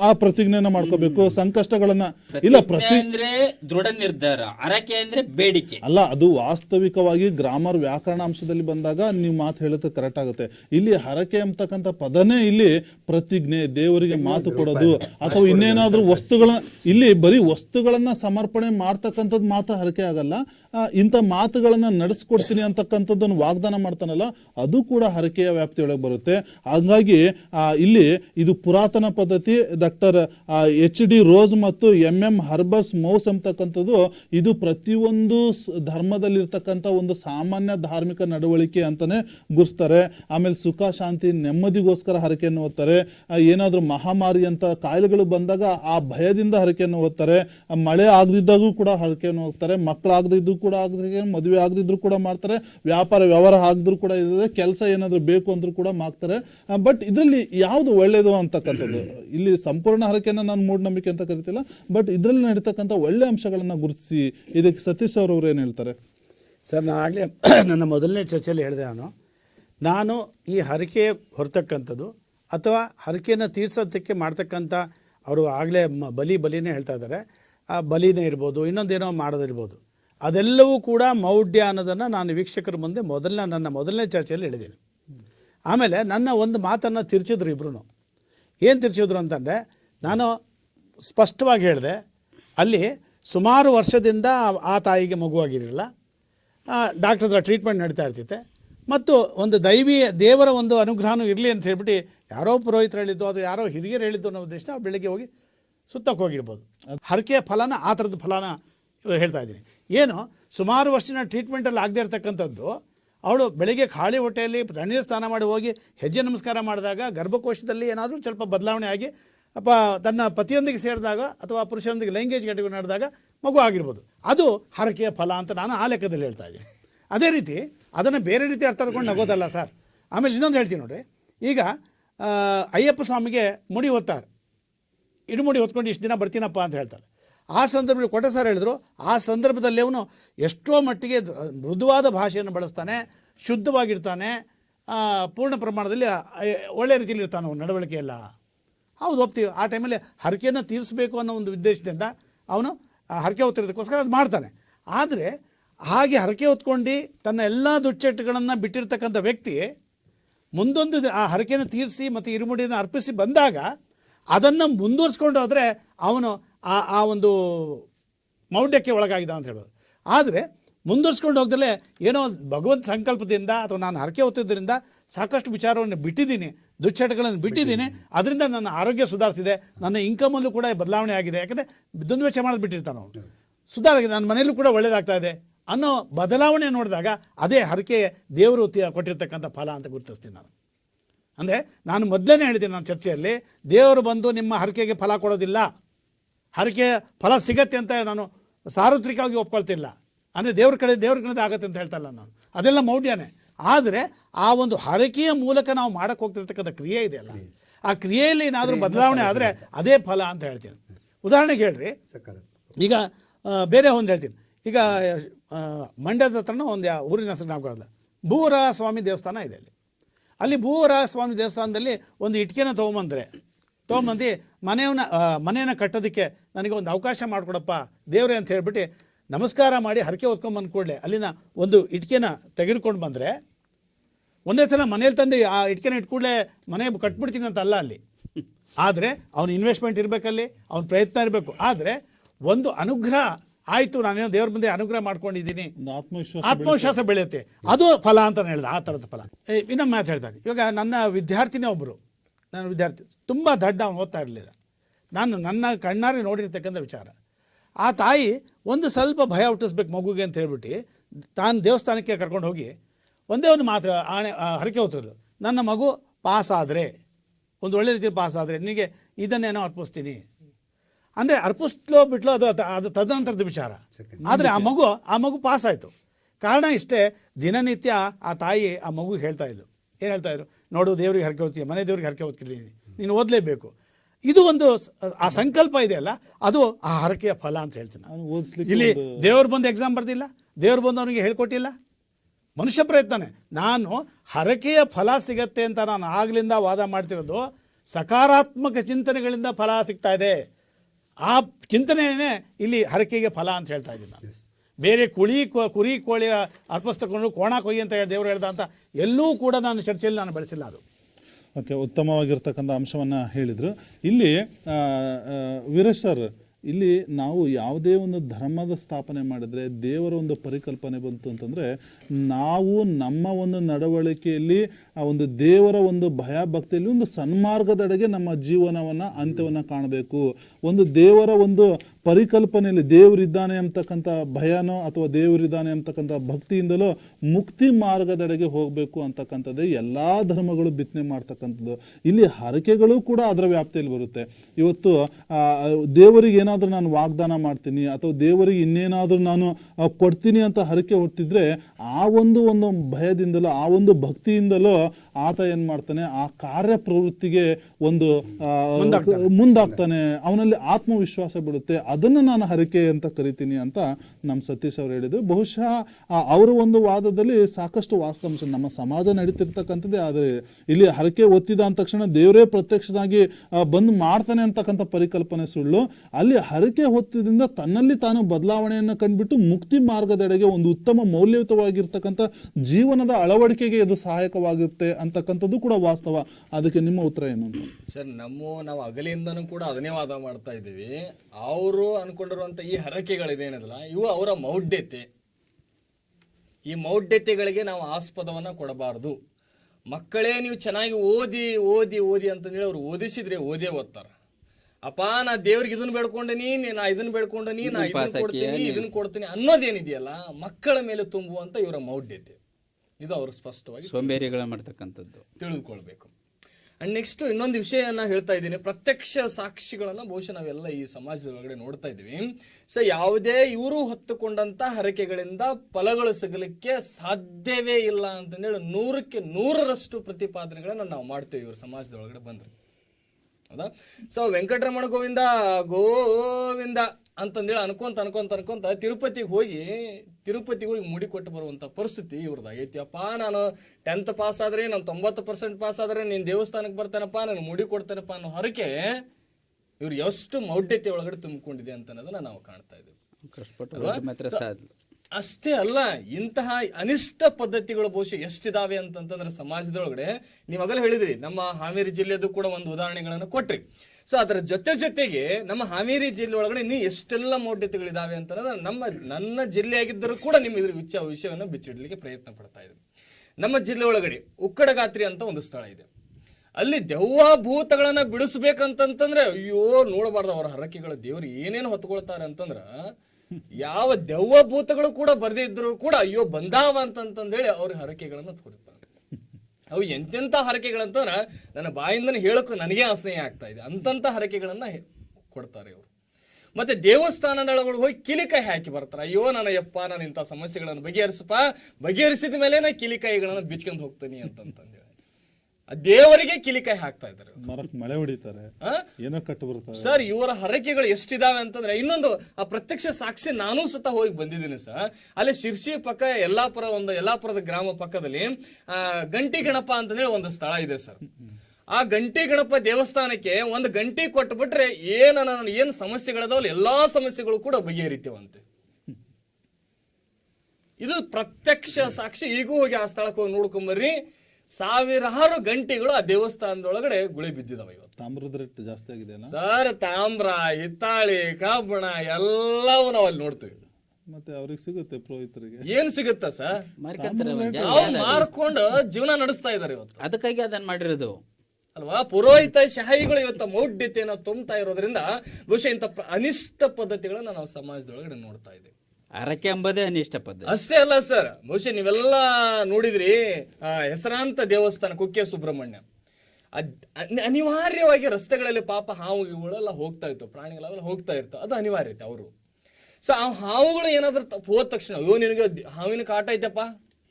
ಆ- ಪ್ರತಿಜ್ಞೆನ ಮಾಡ್ಕೋಬೇಕು. ಸಂಕಷ್ಟಗಳನ್ನ ಇಲ್ಲ ಪ್ರತಿ ಅಂದ್ರೆ ದೃಢ ನಿರ್ಧಾರ ಹರಕೆ ಅಂದ್ರೆ ಬೇಡಿಕೆ. ಅಲ್ಲ ಅದು ವಾಸ್ತವಿಕವಾಗಿ ಗ್ರಾಮರ್ ವ್ಯಾಕರಣ ಅಂಶದಲ್ಲಿ ಬಂದಾಗ ನೀವು ಮಾತು ಹೇಳುತ್ತೆ ಕರೆಕ್ಟ್ ಆಗುತ್ತೆ. ಇಲ್ಲಿ ಹರಕೆ ಅಂತಕ್ಕಂಥ ಪದನೇ ಇಲ್ಲಿ ಪ್ರತಿಜ್ಞೆ ದೇವರಿಗೆ ಮಾತು ಕೊಡೋದು ಅಥವಾ ಇನ್ನೇನಾದ್ರೂ ವಸ್ತುಗಳ ಇಲ್ಲಿ ಬರೀ ವಸ್ತುಗಳನ್ನ ಸಮರ್ಪಣೆ ಮಾಡ್ತಕ್ಕಂಥದ್ದು ಮಾತ್ರ ಹರಕೆ ಆಗಲ್ಲ. ಇಂಥ ಮಾತುಗಳನ್ನ ನಡೆಸ್ಕೊಡ್ತೀನಿ ಅಂತಕ್ಕಂಥದ್ದನ್ನು ವಾಗ್ದಾನ ಮಾಡ್ತಾನಲ್ಲ ಅದು ಕೂಡ ಹರಕೆಯ ವ್ಯಾಪ್ತಿಯೊಳಗೆ ಬರುತ್ತೆ. ಹಾಗಾಗಿ ಇಲ್ಲಿ ಇದು ಪುರಾತನ ಪದ್ಧತಿ, ಡಾಕ್ಟರ್ ಎಚ್ ಡಿ ರೋಸ್ ಮತ್ತು ಎಂ ಎಂ ಹರ್ಬರ್ಸ್ ಮೌಸ್ ಅಂತಕ್ಕಂಥದ್ದು, ಇದು ಪ್ರತಿಯೊಂದು ಧರ್ಮದಲ್ಲಿರ್ತಕ್ಕಂಥ ಒಂದು ಸಾಮಾನ್ಯ ಧಾರ್ಮಿಕ ನಡವಳಿಕೆ ಅಂತಾನೆ ಗುರ್ಸ್ತಾರೆ. ಆಮೇಲೆ ಸುಖ, ಶಾಂತಿ, ನೆಮ್ಮದಿಗೋಸ್ಕರ ಹರಕೆಯನ್ನು ಓದ್ತಾರೆ ಏನಾದರೂ ಮಹಾಮಾರಿ ಅಂತ ಕಾಯಿಲೆಗಳು ಬಂದಾಗ ಆ ಭಯದಿಂದ ಹರಕೆಯನ್ನು ಓದ್ತಾರೆ ಮಳೆ ಆಗದಿದ್ದಾಗೂ ಕೂಡ ಹರಕೆಯನ್ನು ಹೋಗ್ತಾರೆ ಮಕ್ಕಳು ಆಗದಿದ್ರು ಕೂಡ ಆಗದಿದ್ರೆ, ಮದುವೆ ಆಗದಿದ್ರು ಕೂಡ ಮಾಡ್ತಾರೆ. ವ್ಯಾಪಾರ, ವ್ಯವಹಾರ ಆಗದ್ರು ಕೂಡ ಇದೆ ಕೆಲಸ ಏನಾದರೂ ಬೇಕು ಅಂದ್ರೂ ಕೂಡ ಮಾಡ್ತಾರೆ. ಬಟ್ ಇದ್ರಲ್ಲಿ ಇದರಲ್ಲಿ ಯಾವುದು ಒಳ್ಳೆಯದು ಅಂತಕ್ಕಂಥದ್ದು? ಇಲ್ಲಿ ಸಂಪೂರ್ಣ ಹರಕೆಯನ್ನು ನಾನು ಮೂಢನಂಬಿಕೆ ಅಂತ ಕರಿತಿಲ್ಲ ಬಟ್ ಇದರಲ್ಲಿ ನಡೀತಕ್ಕಂಥ ಒಳ್ಳೆ ಅಂಶಗಳನ್ನ ಗುರುತಿಸಿ ಇದಕ್ಕೆ ಸತೀಶ್ ಅವರು ಏನು ಹೇಳ್ತಾರೆ? ಸರ್ ನಾನು ಆಗಲೇ *clears throat* ನನ್ನ ಮೊದಲನೇ ಚರ್ಚೆಯಲ್ಲಿ ಹೇಳಿದೆ ನಾನು. ನಾನು ಈ ಹರಕೆ ಹೊರತಕ್ಕಂಥದ್ದು ಅಥವಾ ಹರಕೆಯನ್ನು ತೀರ್ಸೋದಕ್ಕೆ ಮಾಡ್ತಕ್ಕಂಥ ಅವರು ಆಗಲೇ ಬಲಿ ಬಲಿನೇ ಹೇಳ್ತಾ ಇದ್ದಾರೆ. ಆ ಬಲಿನೇ ಇರ್ಬೋದು, ಇನ್ನೊಂದೇನೋ ಮಾಡೋದಿರ್ಬೋದು. ಅದೆಲ್ಲವೂ ಕೂಡ ಮೌಢ್ಯ ಅನ್ನೋದನ್ನು ನಾನು ವೀಕ್ಷಕರ ಮುಂದೆ ಮೊದಲನೇ ನನ್ನ ಮೊದಲನೇ ಚರ್ಚೆಯಲ್ಲಿ ಹೇಳಿದ್ದೀನಿ. ಆಮೇಲೆ ನನ್ನ ಒಂದು ಮಾತನ್ನು ತಿರ್ಚಿದ್ರು ಇಬ್ರು ಏನು ತಿರ್ಚಿದ್ರು ಅಂತಂದರೆ, ನಾನು ಸ್ಪಷ್ಟವಾಗಿ ಹೇಳಿದೆ, ಅಲ್ಲಿ ಸುಮಾರು ವರ್ಷದಿಂದ ಆ- ತಾಯಿಗೆ ಮಗುವಾಗಿರಲಿಲ್ಲ. ಡಾಕ್ಟರ್ ಹತ್ರ ಟ್ರೀಟ್ಮೆಂಟ್ ನಡೀತಾ ಇರ್ತಿತ್ತೆ. ಮತ್ತು ಒಂದು ದೈವೀಯ ದೇವರ ಒಂದು ಅನುಗ್ರಹನೂ ಇರಲಿ ಅಂತ ಹೇಳ್ಬಿಟ್ಟು ಯಾರೋ ಪುರೋಹಿತರು ಹೇಳಿದ್ದು, ಅದು ಯಾರೋ ಹಿರಿಯರು ಹೇಳಿದ್ದು ಅನ್ನೋ ಉದ್ದೇಶ ಬೆಳಿಗ್ಗೆ ಹೋಗಿ ಸುತ್ತಕ್ಕೆ ಹೋಗಿರ್ಬೋದು. ಹರಕೆಯ ಫಲನ, ಆ ಥರದ ಫಲನ ಹೇಳ್ತಾ ಇದ್ದೀನಿ. ಏನು, ಸುಮಾರು ವರ್ಷದ ಟ್ರೀಟ್ಮೆಂಟಲ್ಲಿ ಆಗದೇ ಇರ್ತಕ್ಕಂಥದ್ದು ಅವಳು ಬೆಳಿಗ್ಗೆ ಖಾಲಿ ಹೊಟ್ಟೆಯಲ್ಲಿ ತಣ್ಣೀರು ಸ್ನಾನ ಮಾಡಿ ಹೋಗಿ ಹೆಜ್ಜೆ ನಮಸ್ಕಾರ ಮಾಡಿದಾಗ, ಗರ್ಭಕೋಶದಲ್ಲಿ ಏನಾದರೂ ಸ್ವಲ್ಪ ಬದಲಾವಣೆ ಆಗಿ, ಅಪ್ಪ, ತನ್ನ ಪತಿಯೊಂದಿಗೆ ಸೇರಿದಾಗ ಅಥವಾ ಪುರುಷರೊಂದಿಗೆ ಲೈಂಗಿಕ ಚಟುವಟಿಕೆ ನಡೆದಾಗ ಮಗು ಆಗಿರ್ಬೋದು. ಅದು ಹರಕೆಯ ಫಲ ಅಂತ ನಾನು ಆ ಲೆಕ್ಕದಲ್ಲಿ ಹೇಳ್ತಾ ಇದ್ದೆ ಅದೇ ರೀತಿ ಅದನ್ನು ಬೇರೆ ರೀತಿ ಅರ್ಥ ತಗೊಂಡು ನಗೋದಲ್ಲ ಸರ್. ಆಮೇಲೆ ಇನ್ನೊಂದು ಹೇಳ್ತೀನಿ ನೋಡಿರಿ. ಈಗ ಅಯ್ಯಪ್ಪ ಸ್ವಾಮಿಗೆ ಮುಡಿ ಹೊತ್ತಾರೆ. ಇಡುಮುಡಿ ಹೊತ್ಕೊಂಡು ಇಷ್ಟು ದಿನ ಬರ್ತೀನಪ್ಪ ಅಂತ ಹೇಳ್ತಾರೆ. ಆ ಸಂದರ್ಭದಲ್ಲಿ ಕೊಟ್ಟ ಸರ್ ಹೇಳಿದ್ರು, ಆ ಸಂದರ್ಭದಲ್ಲಿ ಅವನು ಎಷ್ಟೋ ಮಟ್ಟಿಗೆ ಮೃದುವಾದ ಭಾಷೆಯನ್ನು ಬಳಸ್ತಾನೆ, ಶುದ್ಧವಾಗಿರ್ತಾನೆ ಪೂರ್ಣ ಪ್ರಮಾಣದಲ್ಲಿ ಒಳ್ಳೆಯ ಒಳ್ಳೆ ರೀತಿಯಲ್ಲಿ ಇರ್ತಾನೆ ಅವನು ನಡವಳಿಕೆ ಎಲ್ಲ. ಹೌದು, ಒಪ್ತೀವಿ. ಆ ಟೈಮಲ್ಲಿ ಹರಕೆಯನ್ನು ತೀರಿಸಬೇಕು ಅನ್ನೋ ಒಂದು ಉದ್ದೇಶದಿಂದ ಅವನು ಹರಕೆ ಹೊತ್ತಿರೋದಕ್ಕೋಸ್ಕರ ಅದು ಮಾಡ್ತಾನೆ. ಆದರೆ ಹಾಗೆ ಹರಕೆ ಹೊತ್ಕೊಂಡು ತನ್ನ ಎಲ್ಲ ದುಚ್ಚಟ್ಟುಗಳನ್ನು ಬಿಟ್ಟಿರ್ತಕ್ಕಂಥ ವ್ಯಕ್ತಿ ಮುಂದೊಂದು ಆ ಹರಕೆಯನ್ನು ತೀರಿಸಿ ಮತ್ತು ಇರುಮುಡಿಯನ್ನು ಅರ್ಪಿಸಿ ಬಂದಾಗ ಅದನ್ನು ಮುಂದುವರಿಸ್ಕೊಂಡು ಹೋದರೆ ಅವನು ಆ ಆ ಒಂದು ಮೌಢ್ಯಕ್ಕೆ ಒಳಗಾಗಿದ್ದ ಅಂತ ಹೇಳೋದು ಆದರೆ ಮುಂದುವರ್ಸ್ಕೊಂಡು ಹೋಗ್ದಲೇ ಏನೋ ಭಗವಂತ ಸಂಕಲ್ಪದಿಂದ ಅಥವಾ ನಾನು ಹರಕೆ ಹೊತ್ತಿದ್ದರಿಂದ ಸಾಕಷ್ಟು ವಿಚಾರವನ್ನು ಬಿಟ್ಟಿದ್ದೀನಿ ದುಶ್ಚಟಗಳನ್ನು ಬಿಟ್ಟಿದ್ದೀನಿ. ಅದರಿಂದ ನನ್ನ ಆರೋಗ್ಯ ಸುಧಾರಿಸಿದೆ ನನ್ನ ಇನ್ಕಮಲ್ಲೂ ಕೂಡ ಬದಲಾವಣೆ ಆಗಿದೆ. ಯಾಕಂದರೆ ದುಂದುವೆಚ್ಚ ಮಾಡೋದು ಬಿಟ್ಟಿರ್ತಾನೆ ಅವನು. ಸುಧಾರಾಗಿದೆ ನನ್ನ ಮನೆಯಲ್ಲೂ ಕೂಡ ಒಳ್ಳೇದಾಗ್ತಾ ಇದೆ ಅನ್ನೋ ಬದಲಾವಣೆ ನೋಡಿದಾಗ ಅದೇ ಹರಕೆ ದೇವರು ಕೊಟ್ಟಿರ್ತಕ್ಕಂಥ ಫಲ ಅಂತ ಗುರುತಿಸ್ತೀನಿ ನಾನು. ಅಂದರೆ ನಾನು ಮೊದಲೇ ಹೇಳಿದ್ದೀನಿ ನನ್ನ ಚರ್ಚೆಯಲ್ಲಿ ದೇವರು ಬಂದು ನಿಮ್ಮ ಹರಕೆಗೆ ಫಲ ಕೊಡೋದಿಲ್ಲ. ಹರಕೆ ಫಲ ಸಿಗತ್ತೆ ಅಂತ ನಾನು ಸಾರ್ವತ್ರಿಕವಾಗಿ ಒಪ್ಕೊಳ್ತಿಲ್ಲ. ಅಂದರೆ ದೇವ್ರ ಕಡೆ ದೇವ್ರ ಕಡೆ ಆಗತ್ತೆ ಅಂತ ಹೇಳ್ತಲ್ಲ ನಾನು. ಅದೆಲ್ಲ ಮೌಢ್ಯನೇ. ಆದರೆ ಆ ಒಂದು ಹರಕೆಯ ಮೂಲಕ ನಾವು ಮಾಡಕ್ಕೆ ಹೋಗ್ತಿರ್ತಕ್ಕಂಥ ಕ್ರಿಯೆ ಇದೆಯಲ್ಲ ಆ ಕ್ರಿಯೆಯಲ್ಲಿ ಏನಾದರೂ ಬದಲಾವಣೆ ಆದರೆ ಅದೇ ಫಲ ಅಂತ ಹೇಳ್ತೀನಿ. ಉದಾಹರಣೆಗೆ ಹೇಳ್ರಿ. ಈಗ ಬೇರೆ ಒಂದು ಹೇಳ್ತೀನಿ. ಈಗ ಮಂಡ್ಯದ ಹತ್ರನೂ ಒಂದು ಊರಿನ ಹೆಸರು ನಾಲ್ಕು ಭೂವರ ಸ್ವಾಮಿ ದೇವಸ್ಥಾನ ಇದೆ ಅಲ್ಲಿ. ಅಲ್ಲಿ ಭೂವರ ಸ್ವಾಮಿ ದೇವಸ್ಥಾನದಲ್ಲಿ ಒಂದು ಇಟ್ಕೆನ ತೊಗೊಂಬಂದ್ರೆ ತೊಗೊಂಬಂದು ಮನೆಯವನ್ನ ಮನೆಯನ್ನು ಕಟ್ಟೋದಕ್ಕೆ ನನಗೆ ಒಂದು ಅವಕಾಶ ಮಾಡಿಕೊಡಪ್ಪ ದೇವ್ರೆ ಅಂತ ಹೇಳ್ಬಿಟ್ಟು ನಮಸ್ಕಾರ ಮಾಡಿ ಹರಕೆ ಹೊತ್ಕೊಂಬಂದು ಕೂಡಲೇ ಅಲ್ಲಿನ ಒಂದು ಇಟ್ಕೆನ ತೆಗೆದುಕೊಂಡು ಬಂದರೆ ಒಂದೇ ಸಲ ಮನೇಲಿ ತಂದು ಆ ಇಟ್ಕೆನ ಇಟ್ಕೂಡಲೇ ಮನೆ ಕಟ್ಬಿಡ್ತೀನಿ ಅಂತ ಅಲ್ಲ ಅಲ್ಲಿ. ಆದರೆ ಅವನ ಇನ್ವೆಸ್ಟ್ಮೆಂಟ್ ಇರಬೇಕಲ್ಲಿ ಅವ್ನ ಪ್ರಯತ್ನ ಇರಬೇಕು. ಆದರೆ ಒಂದು ಅನುಗ್ರಹ ಆಯಿತು ನಾನೇನು ದೇವ್ರ ಮುಂದೆ ಅನುಗ್ರಹ ಮಾಡ್ಕೊಂಡಿದ್ದೀನಿ. ಆತ್ಮವಿಶ್ವಾಸ ಆತ್ಮವಿಶ್ವಾಸ ಬೆಳೆಯುತ್ತೆ. ಅದು ಫಲ ಅಂತ ನಾನು ಹೇಳಿದೆ ಆ ಥರದ ಫಲ. ಇನ್ನೊಮ್ಮೆ ಹೇಳ್ತಾರೆ ಇವಾಗ ನನ್ನ ವಿದ್ಯಾರ್ಥಿನೇ ಒಬ್ಬರು ನನ್ನ ವಿದ್ಯಾರ್ಥಿ ತುಂಬ ದಡ್ಡ ಅವನು ಓದ್ತಾ ಇರಲಿಲ್ಲ. ನಾನು ನನ್ನ ಕಣ್ಣಾರೆ ನೋಡಿರ್ತಕ್ಕಂಥ ವಿಚಾರ. ಆ ತಾಯಿ ಒಂದು ಸ್ವಲ್ಪ ಭಯ ಹುಟ್ಟಿಸ್ಬೇಕು ಮಗುಗೆ ಅಂತ ಹೇಳ್ಬಿಟ್ಟು ತಾನು ದೇವಸ್ಥಾನಕ್ಕೆ ಕರ್ಕೊಂಡು ಹೋಗಿ ಒಂದೇ ಒಂದು ಮಾತು ಆಣೆ ಹರಕೆ ಹೋಗ್ತಿದ್ರು ನನ್ನ ಮಗು ಪಾಸ್ ಆದರೆ ಒಂದು ಒಳ್ಳೆ ರೀತಿಯಲ್ಲಿ ಪಾಸ್ ಆದರೆ ನಿನಗೆ ಇದನ್ನೇನೋ ಅರ್ಪಿಸ್ತೀನಿ. ಅಂದರೆ ಅರ್ಪಿಸ್ಲೋ ಬಿಟ್ಲೋ ಅದು ಅದು- ಅದು ತದನಂತರದ ವಿಚಾರ. ಆದರೆ ಆ ಮಗು ಆ ಮಗು ಪಾಸ್ ಆಯಿತು. ಕಾರಣ ಇಷ್ಟೇ ದಿನನಿತ್ಯ ಆ ತಾಯಿ ಆ ಮಗು ಹೇಳ್ತಾ ಇದ್ಲು. ಏನು ಹೇಳ್ತಾ ಇದ್ರು? ನೋಡು ದೇವ್ರಿಗೆ ಹರಕೆ ಹೋಗ್ತೀಯ ಮನೆ ದೇವ್ರಿಗೆ ಹರಕೆ ಹೋಗ್ತೀನಿ ನೀನು ಓದಲೇಬೇಕು. ಇದು ಒಂದು ಆ ಸಂಕಲ್ಪ ಇದೆಯಲ್ಲ ಅದು ಆ ಹರಕೆಯ ಫಲ ಅಂತ ಹೇಳ್ತೀನಿ ಇಲ್ಲಿ ದೇವ್ರು ಬಂದು ಎಕ್ಸಾಮ್ ಬರ್ದಿಲ್ಲ ದೇವ್ರು ಬಂದು ಅವನಿಗೆ ಹೇಳ್ಕೊಟ್ಟಿಲ್ಲ. ಮನುಷ್ಯ ಪ್ರಯತ್ನನೇ. ನಾನು ಹರಕೆಯ ಫಲ ಸಿಗತ್ತೆ ಅಂತ ನಾನು ಆಗ್ಲಿಂದ ವಾದ ಮಾಡ್ತಿರೋದು ಸಕಾರಾತ್ಮಕ ಚಿಂತನೆಗಳಿಂದ ಫಲ ಸಿಗ್ತಾ ಇದೆ. ಆ ಚಿಂತನೆಯೇ ಇಲ್ಲಿ ಹರಕೆಗೆ ಫಲ ಅಂತ ಹೇಳ್ತಾ ಇದ್ದೀನಿ ನಾನು. ಬೇರೆ ಕುಳಿ ಕುರಿ ಕೋಳಿ ಅರ್ಪಿಸ್ತಕೊಂಡು ಕೋಣ ಕೊಯ್ಯಿ ಅಂತ ಹೇಳಿ ದೇವರು ಹೇಳ್ದ ಅಂತ ಎಲ್ಲೂ ಕೂಡ ನಾನು ಚರ್ಚೆಯಲ್ಲಿ ನಾನು ಬೆಳೆಸಿಲ್ಲ ಅದು. ಓಕೆ, ಉತ್ತಮವಾಗಿರ್ತಕ್ಕಂಥ ಅಂಶವನ್ನು ಹೇಳಿದರು. ಇಲ್ಲಿ ವೀರೇಶ್ ಇಲ್ಲಿ ನಾವು ಯಾವುದೇ ಒಂದು ಧರ್ಮದ ಸ್ಥಾಪನೆ ಮಾಡಿದರೆ, ದೇವರ ಒಂದು ಪರಿಕಲ್ಪನೆ ಬಂತು ಅಂತಂದರೆ, ನಾವು ನಮ್ಮ ಒಂದು ನಡವಳಿಕೆಯಲ್ಲಿ, ಆ ಒಂದು ದೇವರ ಒಂದು ಭಯ ಭಕ್ತಿಯಲ್ಲಿ ಒಂದು ಸನ್ಮಾರ್ಗದೆಡೆಗೆ ನಮ್ಮ ಜೀವನವನ್ನು, ಅಂತ್ಯವನ್ನು ಕಾಣಬೇಕು. ಒಂದು ದೇವರ ಒಂದು ಪರಿಕಲ್ಪನೆಯಲ್ಲಿ ದೇವರಿದ್ದಾನೆ ಅಂತಕ್ಕಂಥ ಭಯನೋ ಅಥವಾ ದೇವರಿದ್ದಾನೆ ಅಂತಕ್ಕಂಥ ಭಕ್ತಿಯಿಂದಲೋ ಮುಕ್ತಿ ಮಾರ್ಗದೆಡೆಗೆ ಹೋಗಬೇಕು ಅಂತಕ್ಕಂಥದ್ದೇ ಎಲ್ಲ ಧರ್ಮಗಳು ಬಿತ್ತನೆ ಮಾಡ್ತಕ್ಕಂಥದ್ದು. ಇಲ್ಲಿ ಹರಕೆಗಳು ಕೂಡ ಅದರ ವ್ಯಾಪ್ತಿಯಲ್ಲಿ ಬರುತ್ತೆ. ಇವತ್ತು ಆ, ದೇವರಿಗೆ ಏನಾದರೂ ನಾನು ವಾಗ್ದಾನ ಮಾಡ್ತೀನಿ ಅಥವಾ ದೇವರಿಗೆ ಇನ್ನೇನಾದರೂ ನಾನು ಕೊಡ್ತೀನಿ ಅಂತ ಹರಕೆ ಹೊತ್ತಿದ್ರೆ ಆ ಒಂದು ಒಂದು ಭಯದಿಂದಲೋ ಆ ಒಂದು ಭಕ್ತಿಯಿಂದಲೋ ಆತ ಏನು ಮಾಡ್ತಾನೆ ಆ ಕಾರ್ಯ ಪ್ರವೃತ್ತಿಗೆ ಒಂದು ಮುಂದಾಗ್ತಾನೆ. ಅವನಲ್ಲಿ ಆತ್ಮವಿಶ್ವಾಸ ಬಿಡುತ್ತೆ. ಅದನ್ನು ನಾನು ಹರಕೆ ಅಂತ ಕರಿತೀನಿ ಅಂತ ನಮ್ಮ ಸತೀಶ್ ಅವರು ಹೇಳಿದರು. ಬಹುಶಃ ಅವರ ಒಂದು ವಾದದಲ್ಲಿ ಸಾಕಷ್ಟು ವಾಸ್ತವಾಂಶ ನಮ್ಮ ಸಮಾಜ ನಡೀತಿರ್ತಕ್ಕಂಥದ್ದೇ. ಆದರೆ ಇಲ್ಲಿ ಹರಕೆ ಒತ್ತಿದ ಅಂದ ತಕ್ಷಣ ದೇವರೇ ಪ್ರತ್ಯಕ್ಷನಾಗಿ ಬಂದು ಮಾಡ್ತಾನೆ ಅಂತಕ್ಕಂಥ ಪರಿಕಲ್ಪನೆ ಸುಳ್ಳು. ಅಲ್ಲಿ ಹರಕೆ ಹೊತ್ತಿದಿಂದ ತನ್ನಲ್ಲಿ ತಾನು ಬದಲಾವಣೆಯನ್ನು ಕಂಡುಬಿಟ್ಟು ಮುಕ್ತಿ ಮಾರ್ಗದೆಡೆಗೆ ಒಂದು ಉತ್ತಮ ಮೌಲ್ಯಯುತವಾಗಿರ್ತಕ್ಕಂಥ ಜೀವನದ ಅಳವಡಿಕೆಗೆ ಇದು ಸಹಾಯಕವಾಗುತ್ತೆ ಅಂತಕ್ಕಂಥದ್ದು ಕೂಡ ವಾಸ್ತವ. ಅದಕ್ಕೆ ನಿಮ್ಮ ಉತ್ತರ ಏನು ಸರ್, ನಮ್ಮ ನಾವು ಅಗಲಿಯಿಂದನೂ ಕೂಡ ಅದನ್ನೇ ವಾದ ಮಾಡ್ತಾ ಇದ್ದೀವಿ. ಅವರು ಅನ್ಕೊಂಡಿರುವಂತ ಈ ಹರಕೆಗಳಿದೇನದಲ್ಲ ಇವು ಅವರ ಮೌಢ್ಯತೆ. ಈ ಮೌಢ್ಯತೆಗಳಿಗೆ ನಾವು ಆಸ್ಪದವನ್ನ ಕೊಡಬಾರದು. ಮಕ್ಕಳೇ ನೀವು ಚೆನ್ನಾಗಿ ಓದಿ ಓದಿ ಓದಿ ಅಂತಂದೇಳಿ ಅವ್ರು ಓದಿಸಿದ್ರೆ ಓದೇ ಓದ್ತಾರ. ಅಪ್ಪ ನಾ ದೇವ್ರಿಗೆ ಇದನ್ನ ಬೇಡ್ಕೊಂಡನಿ ನಾ ಇದನ್ನ ಬೇಡ್ಕೊಂಡನಿ ನಾ ಇದನ್ನ ಕೊಡ್ತೀನಿ ಇದನ್ನ ಕೊಡ್ತೀನಿ ಅನ್ನೋದೇನಿದೆಯಲ್ಲ ಮಕ್ಕಳ ಮೇಲೆ ತುಂಬುವಂತ ಇವರ ಮೌಢ್ಯತೆ. ಇದು ಅವರು ಸ್ಪಷ್ಟವಾಗಿ ಸೋಂಬೇರಿಗಳ ಮಾಡ್ತಕ್ಕಂಥದ್ದು. ತಿಳಿದುಕೊಳ್ಬೇಕು. ಅಂಡ್ ನೆಕ್ಸ್ಟ್ ಇನ್ನೊಂದು ವಿಷಯನ ಹೇಳ್ತಾ ಇದ್ದೀನಿ. ಪ್ರತ್ಯಕ್ಷ ಸಾಕ್ಷಿಗಳನ್ನು ಬಹುಶಃ ನಾವೆಲ್ಲ ಈ ಸಮಾಜದೊಳಗಡೆ ನೋಡ್ತಾ ಇದ್ದೀವಿ. ಸೊ ಯಾವುದೇ ಇವರು ಹೊತ್ತುಕೊಂಡಂತ ಹರಕೆಗಳಿಂದ ಫಲಗಳು ಸಿಗಲಿಕ್ಕೆ ಸಾಧ್ಯವೇ ಇಲ್ಲ ಅಂತಂದೇಳಿ ನೂರಕ್ಕೆ ನೂರರಷ್ಟು ಪ್ರತಿಪಾದನೆಗಳನ್ನ ನಾವು ಮಾಡ್ತೇವೆ ಸಮಾಜದ ಸಮಾಜದೊಳಗಡೆ ಬಂದ್ರೆ. ಹೌದಾ? ಸೊ ವೆಂಕಟರಮಣ ಗೋವಿಂದ ಗೋವಿಂದ. ಅಂತಂದೇಳಿ ಅನ್ಕೊಂತ ಅನ್ಕೊಂತ ಅನ್ಕೊಂತ ತಿರುಪತಿಗೆ ಹೋಗಿ ತಿರುಪತಿಗೆ ಹೋಗಿ ಮುಡಿ ಕೊಟ್ಟು ಬರುವಂತ ಪರಿಸ್ಥಿತಿ ಇವ್ರದ್ದಾಗೈತಿಯಪ್ಪ ನಾನು ಟೆಂತ್ ಪಾಸ್ ಆದ್ರೆ ನಾನು ತೊಂಬತ್ತು ಪರ್ಸೆಂಟ್ ಪಾಸ್ ಆದ್ರೆ ನೀನ್ ದೇವಸ್ಥಾನಕ್ಕೆ ಬರ್ತಾನಪ್ಪ ನಾನು ಮುಡಿ ಕೊಡ್ತೇನಪ್ಪ ಅನ್ನೋ ಹರಕೆ ಇವ್ರು ಎಷ್ಟು ಮೌಢ್ಯತೆ ಒಳಗಡೆ ತುಂಬಿಕೊಂಡಿದೆ ಅಂತ ಅನ್ನೋದನ್ನ ನಾವು ಕಾಣ್ತಾ ಇದ್ದೀವಿ. ಅಷ್ಟೇ ಅಲ್ಲ ಇಂತಹ ಅನಿಷ್ಟ ಪದ್ಧತಿಗಳು ಬಹುಶಃ ಎಷ್ಟಿದಾವೆ ಅಂತಂತಂದ್ರೆ ಸಮಾಜದೊಳಗಡೆ ನೀವಾಗಲೇ ಹೇಳಿದ್ರಿ ನಮ್ಮ ಹಾವೇರಿ ಜಿಲ್ಲೆದು ಕೂಡ ಒಂದು ಉದಾಹರಣೆಗಳನ್ನು ಕೊಟ್ರಿ. ಸೊ ಅದರ ಜೊತೆ ಜೊತೆಗೆ ನಮ್ಮ ಹಾವೇರಿ ಜಿಲ್ಲೆ ಒಳಗಡೆ ನೀ ಎಷ್ಟೆಲ್ಲ ಮೌಢ್ಯತೆಗಳಿದಾವೆ ಅಂತ ನಮ್ಮ, ನನ್ನ ಜಿಲ್ಲೆಯಾಗಿದ್ದರೂ ಕೂಡ ನಿಮ್ಮ ಇದ್ರ ವಿಚಾರ ವಿಷಯವನ್ನು ಬಿಚ್ಚಿಡಲಿಕ್ಕೆ ಪ್ರಯತ್ನ ಪಡ್ತಾ ಇದ್ದೀನಿ. ನಮ್ಮ ಜಿಲ್ಲೆ ಒಳಗಡೆ ಉಕ್ಕಡಗಾತ್ರಿ ಅಂತ ಒಂದು ಸ್ಥಳ ಇದೆ. ಅಲ್ಲಿ ದೆವ್ವ ಭೂತಗಳನ್ನ ಬಿಡಿಸ್ಬೇಕಂತಂತಂದ್ರೆ, ಅಯ್ಯೋ, ನೋಡಬಾರ್ದು ಅವರ ಹರಕೆಗಳು. ದೇವ್ರು ಏನೇನು ಹೊತ್ಕೊಳ್ತಾರೆ ಅಂತಂದ್ರ, ಯಾವ ದೆವ್ವ ಭೂತಗಳು ಕೂಡ ಬರ್ದೇ ಇದ್ರು ಕೂಡ, ಅಯ್ಯೋ, ಬಂದಾವ ಅಂತಂತಂದೇಳಿ ಅವ್ರ ಹರಕೆಗಳನ್ನ ತೋರಿಸ್ತಾರೆ. ಅವು ಎಂತೆಂಥ ಹರಕೆಗಳಂತಂದ್ರೆ ನನ್ನ ಬಾಯಿಂದನೇ ಹೇಳೋಕ್ಕೂ ನನಗೆ ಅಸಹ್ಯ ಆಗ್ತಾ ಇದೆ. ಅಂತಂಥ ಹರಕೆಗಳನ್ನು ಕೊಡ್ತಾರೆ ಇವರು. ಮತ್ತೆ ದೇವಸ್ಥಾನದೊಳಗೆ ಹೋಗಿ ಕಿಲಿಕಾಯಿ ಹಾಕಿ ಬರ್ತಾರೆ. ಅಯ್ಯೋ, ನನ್ನ ಯಪ್ಪ, ನಾನು ಇಂಥ ಸಮಸ್ಯೆಗಳನ್ನು ಬಗೆಹರಿಸಪ್ಪ. ಬಗೆಹರಿಸಿದ ಮೇಲೆ ನಾನು ಕಿಲಿಕಾಯಿಗಳನ್ನು ಬಿಚ್ಕೊಂಡು ಹೋಗ್ತೀನಿ ಅಂತಂತಂದೇಳಿ ಆ ದೇವರಿಗೆ ಕಿಲಿಕಾಯಿ ಹಾಕ್ತಾ ಇದ್ದಾರೆ. ಮರಕ್ ಮಳೆ ಹೊಡಿತಾರೆ. ಏನೋ ಕಟ್ಟು ಬರ್ತಾರೆ ಸರ್ ಇವರ ಹರಕೆಗಳು ಎಷ್ಟಿದಾವೆ ಅಂತಂದ್ರೆ ಇನ್ನೊಂದು ಆ ಪ್ರತ್ಯಕ್ಷ ಸಾಕ್ಷಿ ನಾನು ಸುತ್ತ ಹೋಗಿ ಬಂದಿದ್ದೀನಿ ಸರ್. ಅಲ್ಲಿ ಶಿರ್ಸಿ ಪಕ್ಕ ಯಲ್ಲಾಪುರ ಒಂದು ಯಲ್ಲಾಪುರದ ಗ್ರಾಮ ಪಕ್ಕದಲ್ಲಿ ಆ ಗಂಟಿ ಗಣಪ ಅಂತಂದೇಳಿ ಒಂದು ಸ್ಥಳ ಇದೆ ಸರ್. ಆ ಗಂಟಿ ಗಣಪ ದೇವಸ್ಥಾನಕ್ಕೆ ಒಂದು ಗಂಟಿ ಕೊಟ್ಬಿಟ್ರೆ ಏನ ನಾನು ಏನ್ ಸಮಸ್ಯೆಗಳದಾವಲ್ಲ ಎಲ್ಲಾ ಸಮಸ್ಯೆಗಳು ಕೂಡ ಬಗೆಹರಿತೇವಂತೆ. ಇದು ಪ್ರತ್ಯಕ್ಷ ಸಾಕ್ಷಿ ಈಗೂ ಹೋಗಿ ಆ ಸ್ಥಳಕ್ಕೆ ಹೋಗಿ ನೋಡ್ಕೊಂಬರ್ರಿ. ಸಾವಿರಾರು ಗಂಟೆಗಳು ಆ ದೇವಸ್ಥಾನದೊಳಗಡೆ ಗುಳಿ ಬಿದ್ದಿದಾವ ಇವತ್ತು. ತಾಮ್ರದ ರೇಟ್ ಜಾಸ್ತಿ ಆಗಿದೆ ಅಲ್ಲ ಸರ್ ತಾಮ್ರ ಹಿತ್ತಾಳಿ ಕಬ್ಬಣ ಎಲ್ಲವೂ ನಾವು ಅಲ್ಲಿ ನೋಡ್ತೀವಿ. ಮತ್ತೆ ಅವ್ರಿಗೆ ಸಿಗುತ್ತೆ ಪುರೋಹಿತರಿಗೆ? ಏನ್ ಸಿಗುತ್ತಾ ಸರ್? ಮಾರ್ಕಂತಾರೆ ಒಂದ್ ನಾವು ಮಾರ್ಕೊಂಡು ಜೀವನ ನಡೆಸ್ತಾ ಇದಾರೆ ಇವತ್ತು. ಅದಕ್ಕಾಗಿ ಅದನ್ನ ಮಾಡಿರೋದು. ಅಲ್ವಾ? ಪುರೋಹಿತ ಶಾಹಿಗಳು ಇವತ್ತು ಮೌಢ್ಯತೆಯನ್ನು ತುಂಬ್ತಾ ಇರೋದ್ರಿಂದ ಬಹುಶಃ ಇಂಥ ಪ್ರ- ಅನಿಷ್ಟ ಪದ್ಧತಿಗಳನ್ನ ನಾವು ಸಮಾಜದೊಳಗಡೆ ನೋಡ್ತಾ ಇದ್ದೇವೆ. ಹರಕೆ ಎಂಬುದೇ ಅನಿಷ್ಟ ಪದ್ಧತಿ. ಅಷ್ಟೇ ಅಲ್ಲ ಸರ್ ಬಹುಶಃ ನೀವೆಲ್ಲ ನೋಡಿದ್ರಿ ಆ, ಹೆಸರಾಂತ ದೇವಸ್ಥಾನ ಕುಕ್ಕೆ ಸುಬ್ರಹ್ಮಣ್ಯ. ಅದ್- ಅನ್- ಅನಿವಾರ್ಯವಾಗಿ ರಸ್ತೆಗಳಲ್ಲಿ ಪಾಪ ಹಾವುಗಳೆಲ್ಲ ಹೋಗ್ತಾ ಇತ್ತು ಪ್ರಾಣಿಗಳೆಲ್ಲ ಹೋಗ್ತಾ ಇರ್ತಾವ ಅದು ಅನಿವಾರ್ಯ ಐತೆ ಅವರು. ಸೊ ಆ ಹಾವುಗಳು ಏನಾದ್ರೂ ತಪ್ಪು ಹೋದ ತಕ್ಷಣ ಅಯ್ಯೋ ನಿನಗೆ ದಿ- ಹಾವಿನ ಕಾಟ ಐತಪ್ಪ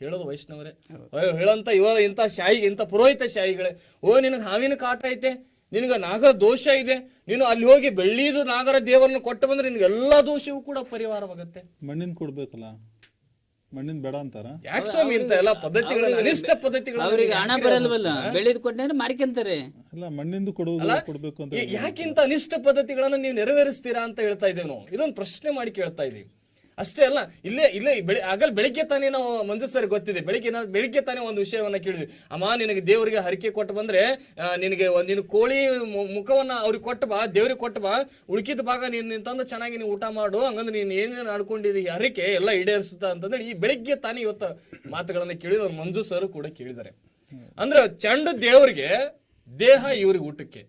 ಹೇಳೋದು ವೈಷ್ಣವರೇ. ಅಯ್ಯೋ ಹೇಳಂತ ಇವ ಇಂಥ ಶಾಹಿ ಇಂಥ ಪುರೋಹಿತ ಶಾಹಿಗಳೇ ಓ ನಿನಗೆ ಹಾವಿನ ಕಾಟ ಐತೆ ನಿನಗೆ ನಾಗರ ದೋಷ ಇದೆ. ನೀನು ಅಲ್ಲಿ ಹೋಗಿ ಬೆಳ್ಳಿದು ನಾಗರ ದೇವರನ್ನು ಕೊಟ್ಟು ಬಂದ್ರೆ ನಿನಗೆ ಎಲ್ಲಾ ದೋಷವೂ ಕೂಡ ಪರಿಹಾರವಾಗುತ್ತೆ. ಮಣ್ಣಿನ ಕೊಡ್ಬೇಕಲ್ಲ? ಮಣ್ಣಿನ ಬೇಡ ಅಂತಾರ? ಯಾಕೆ ಸ್ವಾಮಿ ಇಂತ ಎಲ್ಲ ಪದ್ಧತಿಗಳನ್ನ ಅನಿಷ್ಟ ಪದ್ಧತಿಗಳನ್ನ ಅವ್ರಿಗೆ ನೀವು ಹಣ ಬರಲ್ವಲ್ಲ? ಬೆಳೆದ್ ಕೊಟ್ಟೆ ಮಾರ್ಕೊಂತಾರೆ ಅಲ್ಲ ಮಣ್ಣಿಂದು ಕೊಡುವುದು ಕೊಡ್ಬೇಕು ಅಂತ ಯಾಕಿಂತ ಅನಿಷ್ಟ ಪದ್ಧತಿಗಳನ್ನ ನೀವು ನೆರವೇರಿಸ್ತೀರಾ ಅಂತ ಹೇಳ್ತಾ ಇದ್ದೇವೆ ನಾವು ಇದೊಂದು ಪ್ರಶ್ನೆ ಮಾಡಿ ಕೇಳ್ತಾ ಇದೀವಿ. ಅಷ್ಟೇ ಅಲ್ಲ, ಇಲ್ಲೇ ಇಲ್ಲೇ ಬೆಳಿ, ಆಗಲ್ ಬೆಳಿಗ್ಗೆ ತಾನೇ ನಾವು ಮಂಜು ಸರ್ ಗೊತ್ತಿದೆ. ಬೆಳಿಗ್ಗೆ ನಾವು ಬೆಳಿಗ್ಗೆ ತಾನೇ ಒಂದು ವಿಷಯವನ್ನ ಕೇಳಿದ್ವಿ. ಅಮ್ಮ, ನಿನಗೆ ದೇವರಿಗೆ ಹರಕೆ ಕೊಟ್ಟು ಬಂದ್ರೆ ನಿನಗೆ ನೀನು ಕೋಳಿ ಮುಖವನ್ನ ಅವ್ರಿಗೆ ಕೊಟ್ಟು ಬಾ, ದೇವ್ರಿಗೆ ಕೊಟ್ಟು ಬಾ, ಉಳ್ಕಿದ ಭಾಗ ನೀನು, ನೀನ್ ತಂದು ಚೆನ್ನಾಗಿ ನೀವು ಊಟ ಮಾಡು, ಹಂಗಂದ್ರೆ ನೀನು ಏನೇನು ಆಡ್ಕೊಂಡಿದ್ದೀ ಹರಕೆ ಎಲ್ಲ ಈಡೇರಿಸುತ್ತ ಅಂತಂದ್ರೆ ಈ ಬೆಳಿಗ್ಗೆ ತಾನೇ ಇವತ್ತು ಮಾತುಗಳನ್ನ ಕೇಳಿದ್ರು ಮಂಜು ಸರ್ ಕೂಡ ಕೇಳಿದ್ದಾರೆ. ಅಂದ್ರೆ ಚಂಡ ದೇವ್ರಿಗೆ, ದೇಹ ಇವ್ರಿಗೆ ಊಟಕ್ಕೆ.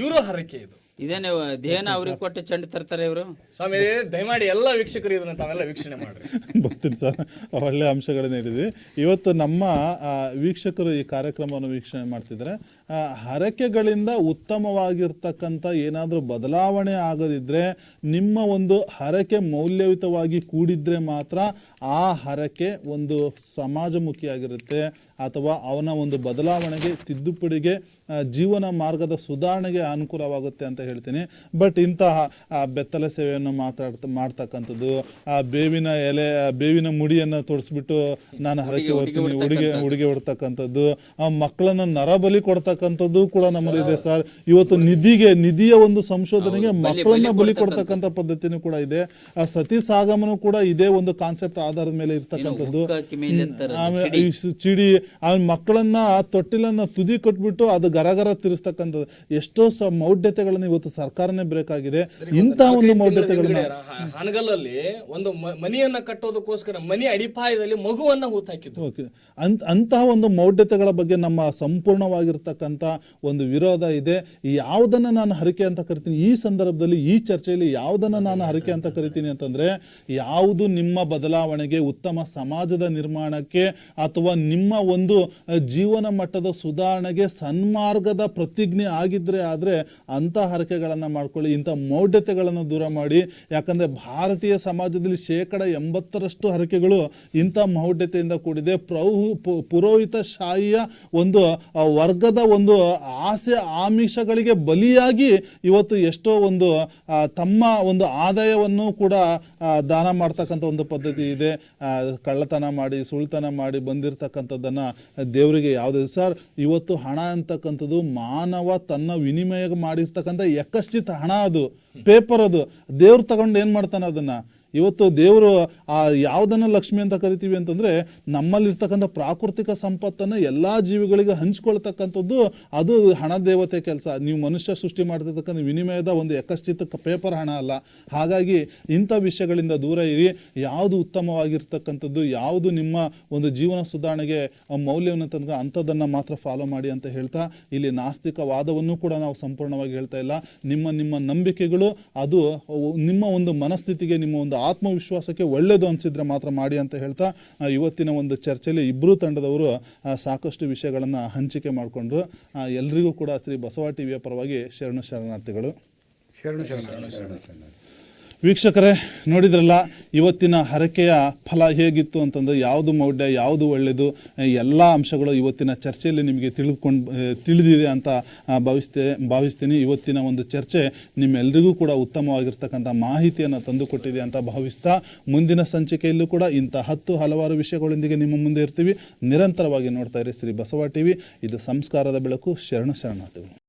ಇವರು ಹರಕೆ ಇದು. ಇದೇನೆ ದೇಹನ ಅವ್ರಿಗೆ ಕೊಟ್ಟು ಚಂಡ್ ತರ್ತಾರೆ ಇವರು? ಸ್ವಾಮಿ ದಯಮಾಡಿ ಎಲ್ಲ ವೀಕ್ಷಕರು ಇದನ್ನ ತಾವೆಲ್ಲ ವೀಕ್ಷಣೆ ಮಾಡ್ರಿ. *laughs* ಬರ್ತೀನಿ ಸರ್ ಒಳ್ಳೆ ಅಂಶಗಳನ್ನ ಹೇಳಿದ್ವಿ. ಇವತ್ತು ನಮ್ಮ ಆ, ವೀಕ್ಷಕರು ಈ ಕಾರ್ಯಕ್ರಮವನ್ನು ವೀಕ್ಷಣೆ ಮಾಡ್ತಿದ್ದಾರೆ. ಆ, ಹರಕೆಗಳಿಂದ ಉತ್ತಮವಾಗಿರ್ತಕ್ಕಂಥ ಏನಾದರೂ ಬದಲಾವಣೆ ಆಗದಿದ್ದರೆ ನಿಮ್ಮ ಒಂದು ಹರಕೆ ಮೌಲ್ಯಯುತವಾಗಿ ಕೂಡಿದ್ರೆ ಮಾತ್ರ ಆ ಹರಕೆ ಒಂದು ಸಮಾಜಮುಖಿಯಾಗಿರುತ್ತೆ ಅಥವಾ ಅವನ ಒಂದು ಬದಲಾವಣೆಗೆ ತಿದ್ದುಪಡಿಗೆ ಜೀವನ ಮಾರ್ಗದ ಸುಧಾರಣೆಗೆ ಅನುಕೂಲವಾಗುತ್ತೆ ಅಂತ ಹೇಳ್ತೀನಿ ಬಟ್ ಇಂತಹ ಆ, ಬೆತ್ತಲೆ ಸೇವೆಯನ್ನು ಮಾತಾಡ್ತ ಮಾಡ್ತಕ್ಕಂಥದ್ದು ಆ ಬೇವಿನ ಎಲೆ ಬೇವಿನ ಮುಡಿಯನ್ನು ತೋರಿಸ್ಬಿಟ್ಟು ನಾನು ಹರಕೆ ಹೊರ್ತೀನಿ ಹುಡುಗೆ ಹುಡುಗೆ ಹೊಡ್ತಕ್ಕಂಥದ್ದು ಆ ಮಕ್ಕಳನ್ನ ನರಬಲಿ ಕೊಡ್ತಕ್ಕಂಥದ್ದು ಕೂಡ ನಮ್ಮಲ್ಲಿದೆ ಸರ್. ಇವತ್ತು ನಿಧಿಗೆ ನಿಧಿಯ ಒಂದು ಸಂಶೋಧನೆಗೆ ಮಕ್ಕಳನ್ನ ಬಲಿ ಕೊಡ್ತಕ್ಕಂಥ ಪದ್ಧತಿನೂ ಕೂಡ ಇದೆ. ಆ ಸತಿ ಸಾಗಮನು ಕೂಡ ಇದೇ ಒಂದು ಕಾನ್ಸೆಪ್ಟ್ ಆಧಾರದ ಮೇಲೆ ಇರ್ತಕ್ಕಂಥದ್ದು. ಆಮೇಲೆ ಚಿಡಿ. ಆ ಮಕ್ಕಳನ್ನ ಆ ತೊಟ್ಟಿಲನ್ನ ತುದಿ ಕೊಟ್ಬಿಟ್ಟು ಅದು ಗರಗರ ತಿರ್ಸ್ತಕ್ಕಂಥದ್ದು. ಎಷ್ಟೋ ಸ ಮೌಢ್ಯತೆಗಳನ್ನ ಇವತ್ತು ಸರ್ಕಾರನೇ ಬೇಕಾಗಿದೆ ಇಂತಹ ಒಂದು ಮೌಢ್ಯತೆಗಳನ್ನ ಹ- ಒಂದು ಮನೆಯನ್ನ ಕಟ್ಟೋದಕ್ಕೋಸ್ಕರ ಮನೆ ಅಡಿಪಾಯದಲ್ಲಿ ಮಗುವನ್ನ ಹೂತಾಕಿದ್ರು. ಅಂತ ಅಂತಹ ಒಂದು ಮೌಢ್ಯತೆಗಳ ಬಗ್ಗೆ ನಮ್ಮ ಸಂಪೂರ್ಣವಾಗಿರ್ತಕ್ಕಂಥ ಒಂದು ವಿರೋಧ ಇದೆ. ಯಾವುದನ್ನು ನಾನು ಹರಿಕೆ ಅಂತ ಕರಿತೀನಿ, ಈ ಸಂದರ್ಭದಲ್ಲಿ, ಈ ಚರ್ಚೆಯಲ್ಲಿ ಯಾವುದನ್ನ ನಾನು ಹರಿಕೆ ಅಂತ ಕರಿತೀನಿ ಅಂತಂದ್ರೆ, ಯಾವುದು ನಿಮ್ಮ ಬದಲಾವಣೆಗೆ ಉತ್ತಮ ಸಮಾಜದ ನಿರ್ಮಾಣಕ್ಕೆ ಅಥವಾ ನಿಮ್ಮ ಒಂದು ಜೀವನ ಮಟ್ಟದ ಸುಧಾರಣೆಗೆ ಸನ್ಮಾರ್ಗದ ಪ್ರತಿಜ್ಞೆ ಆಗಿದ್ರೆ ಆದರೆ ಅಂಥ ಹರಕೆಗಳನ್ನು ಮಾಡ್ಕೊಳ್ಳಿ, ಇಂಥ ಮೌಢ್ಯತೆಗಳನ್ನು ದೂರ ಮಾಡಿ. ಯಾಕಂದ್ರೆ ಭಾರತೀಯ ಸಮಾಜದಲ್ಲಿ ಶೇಕಡ ಎಂಬತ್ತರಷ್ಟು ಹರಕೆಗಳು ಇಂಥ ಮೌಢ್ಯತೆಯಿಂದ ಕೂಡಿದೆ. ಪ್ರೌ ಪುರೋಹಿತ ಶಾಹಿಯ ಒಂದು ವರ್ಗದ ಒಂದು ಆಸೆ ಆಮಿಷಗಳಿಗೆ ಬಲಿಯಾಗಿ ಇವತ್ತು ಎಷ್ಟೋ ಒಂದು ತಮ್ಮ ಒಂದು ಆದಾಯವನ್ನು ಕೂಡ ದಾನ ಮಾಡ್ತಕ್ಕಂಥ ಒಂದು ಪದ್ಧತಿ ಇದೆ. ಕಳ್ಳತನ ಮಾಡಿ, ಸುಳ್ತನ ಮಾಡಿ ಬಂದಿರತಕ್ಕಂಥದ್ದನ್ನು ದೇವರಿಗೆ ಯಾವುದೇ ಸರ್, ಇವತ್ತು ಹಣ ಅಂತಕ್ಕಂಥದ್ದು ಮಾನವ ತನ್ನ ವಿನಿಮಯ ಮಾಡಿರ್ತಕ್ಕಂಥ ಯಕಶ್ಚಿತ ಹಣ ಅದು, ಪೇಪರ್ ಅದು. ದೇವ್ರು ತಗೊಂಡು ಏನು ಮಾಡ್ತಾನೆ ಅದನ್ನು? ಇವತ್ತು ದೇವರು ಆ ಯಾವುದನ್ನು ಲಕ್ಷ್ಮಿ ಅಂತ ಕರಿತೀವಿ ಅಂತಂದರೆ ನಮ್ಮಲ್ಲಿರ್ತಕ್ಕಂಥ ಪ್ರಾಕೃತಿಕ ಸಂಪತ್ತನ್ನು ಎಲ್ಲ ಜೀವಿಗಳಿಗೆ ಹಂಚ್ಕೊಳ್ತಕ್ಕಂಥದ್ದು ಅದು ಹಣ ದೇವತೆ ಕೆಲಸ. ನೀವು ಮನುಷ್ಯ ಸೃಷ್ಟಿ ಮಾಡ್ತಿರ್ತಕ್ಕಂಥ ವಿನಿಮಯದ ಒಂದು ಯಕಶ್ಚಿತ ಪೇಪರ್ ಹಣ ಅಲ್ಲ. ಹಾಗಾಗಿ ಇಂಥ ವಿಷಯಗಳಿಂದ ದೂರ ಇರಿ. ಯಾವುದು ಉತ್ತಮವಾಗಿರ್ತಕ್ಕಂಥದ್ದು, ಯಾವುದು ನಿಮ್ಮ ಒಂದು ಜೀವನ ಸುಧಾರಣೆಗೆ ಮೌಲ್ಯವನ್ನು ತನಕ ಅಂಥದ್ದನ್ನು ಮಾತ್ರ ಫಾಲೋ ಮಾಡಿ ಅಂತ ಹೇಳ್ತಾ ಇಲ್ಲಿ ನಾಸ್ತಿಕವಾದವನ್ನು ಕೂಡ ನಾವು ಸಂಪೂರ್ಣವಾಗಿ ಹೇಳ್ತಾ ಇಲ್ಲ. ನಿಮ್ಮ ನಿಮ್ಮ ನಂಬಿಕೆಗಳು ಅದು ನಿಮ್ಮ ಒಂದು ಮನಸ್ಥಿತಿಗೆ, ನಿಮ್ಮ ಒಂದು ಆತ್ಮವಿಶ್ವಾಸಕ್ಕೆ ಒಳ್ಳೆಯದು ಅನಿಸಿದ್ರೆ ಮಾತ್ರ ಮಾಡಿ ಅಂತ ಹೇಳ್ತಾ ಇವತ್ತಿನ ಒಂದು ಚರ್ಚೆಯಲ್ಲಿ ಇಬ್ಬರೂ ತಂಡದವರು ಸಾಕಷ್ಟು ವಿಷಯಗಳನ್ನು ಹಂಚಿಕೆ ಮಾಡಿಕೊಂಡ್ರು. ಎಲ್ರಿಗೂ ಕೂಡ ಶ್ರೀ ಬಸವ ಟಿವಿಯ ಪರವಾಗಿ ಶರಣು ಶರಣಾರ್ಥಿಗಳು. ಶರಣು ಶರಣ. ವೀಕ್ಷಕರೇ, ನೋಡಿದ್ರಲ್ಲ, ಇವತ್ತಿನ ಹರಕೆಯ ಫಲ ಹೇಗಿತ್ತು ಅಂತಂದರೆ ಯಾವುದು ಮೌಢ್ಯ, ಯಾವುದು ಒಳ್ಳೆಯದು ಎಲ್ಲ ಅಂಶಗಳು ಇವತ್ತಿನ ಚರ್ಚೆಯಲ್ಲಿ ನಿಮಗೆ ತಿಳಿದುಕೊಂಡು ತಿಳಿದಿದೆ ಅಂತ ಭಾವಿಸ್ತೇ, ಭಾವಿಸ್ತೀನಿ. ಇವತ್ತಿನ ಒಂದು ಚರ್ಚೆ ನಿಮ್ಮೆಲ್ಲರಿಗೂ ಕೂಡ ಉತ್ತಮವಾಗಿರ್ತಕ್ಕಂಥ ಮಾಹಿತಿಯನ್ನು ತಂದುಕೊಟ್ಟಿದೆ ಅಂತ ಭಾವಿಸ್ತಾ, ಮುಂದಿನ ಸಂಚಿಕೆಯಲ್ಲೂ ಕೂಡ ಇಂಥ ಹತ್ತು ಹಲವಾರು ವಿಷಯಗಳೊಂದಿಗೆ ನಿಮ್ಮ ಮುಂದೆ ಇರ್ತೀವಿ. ನಿರಂತರವಾಗಿ ನೋಡ್ತಾ ಇರಿ ಶ್ರೀ ಬಸವ ಟಿವಿ. ಇದು ಸಂಸ್ಕಾರದ ಬೆಳಕು. ಶರಣ ಶರಣಾರ್ಥಿಗಳು.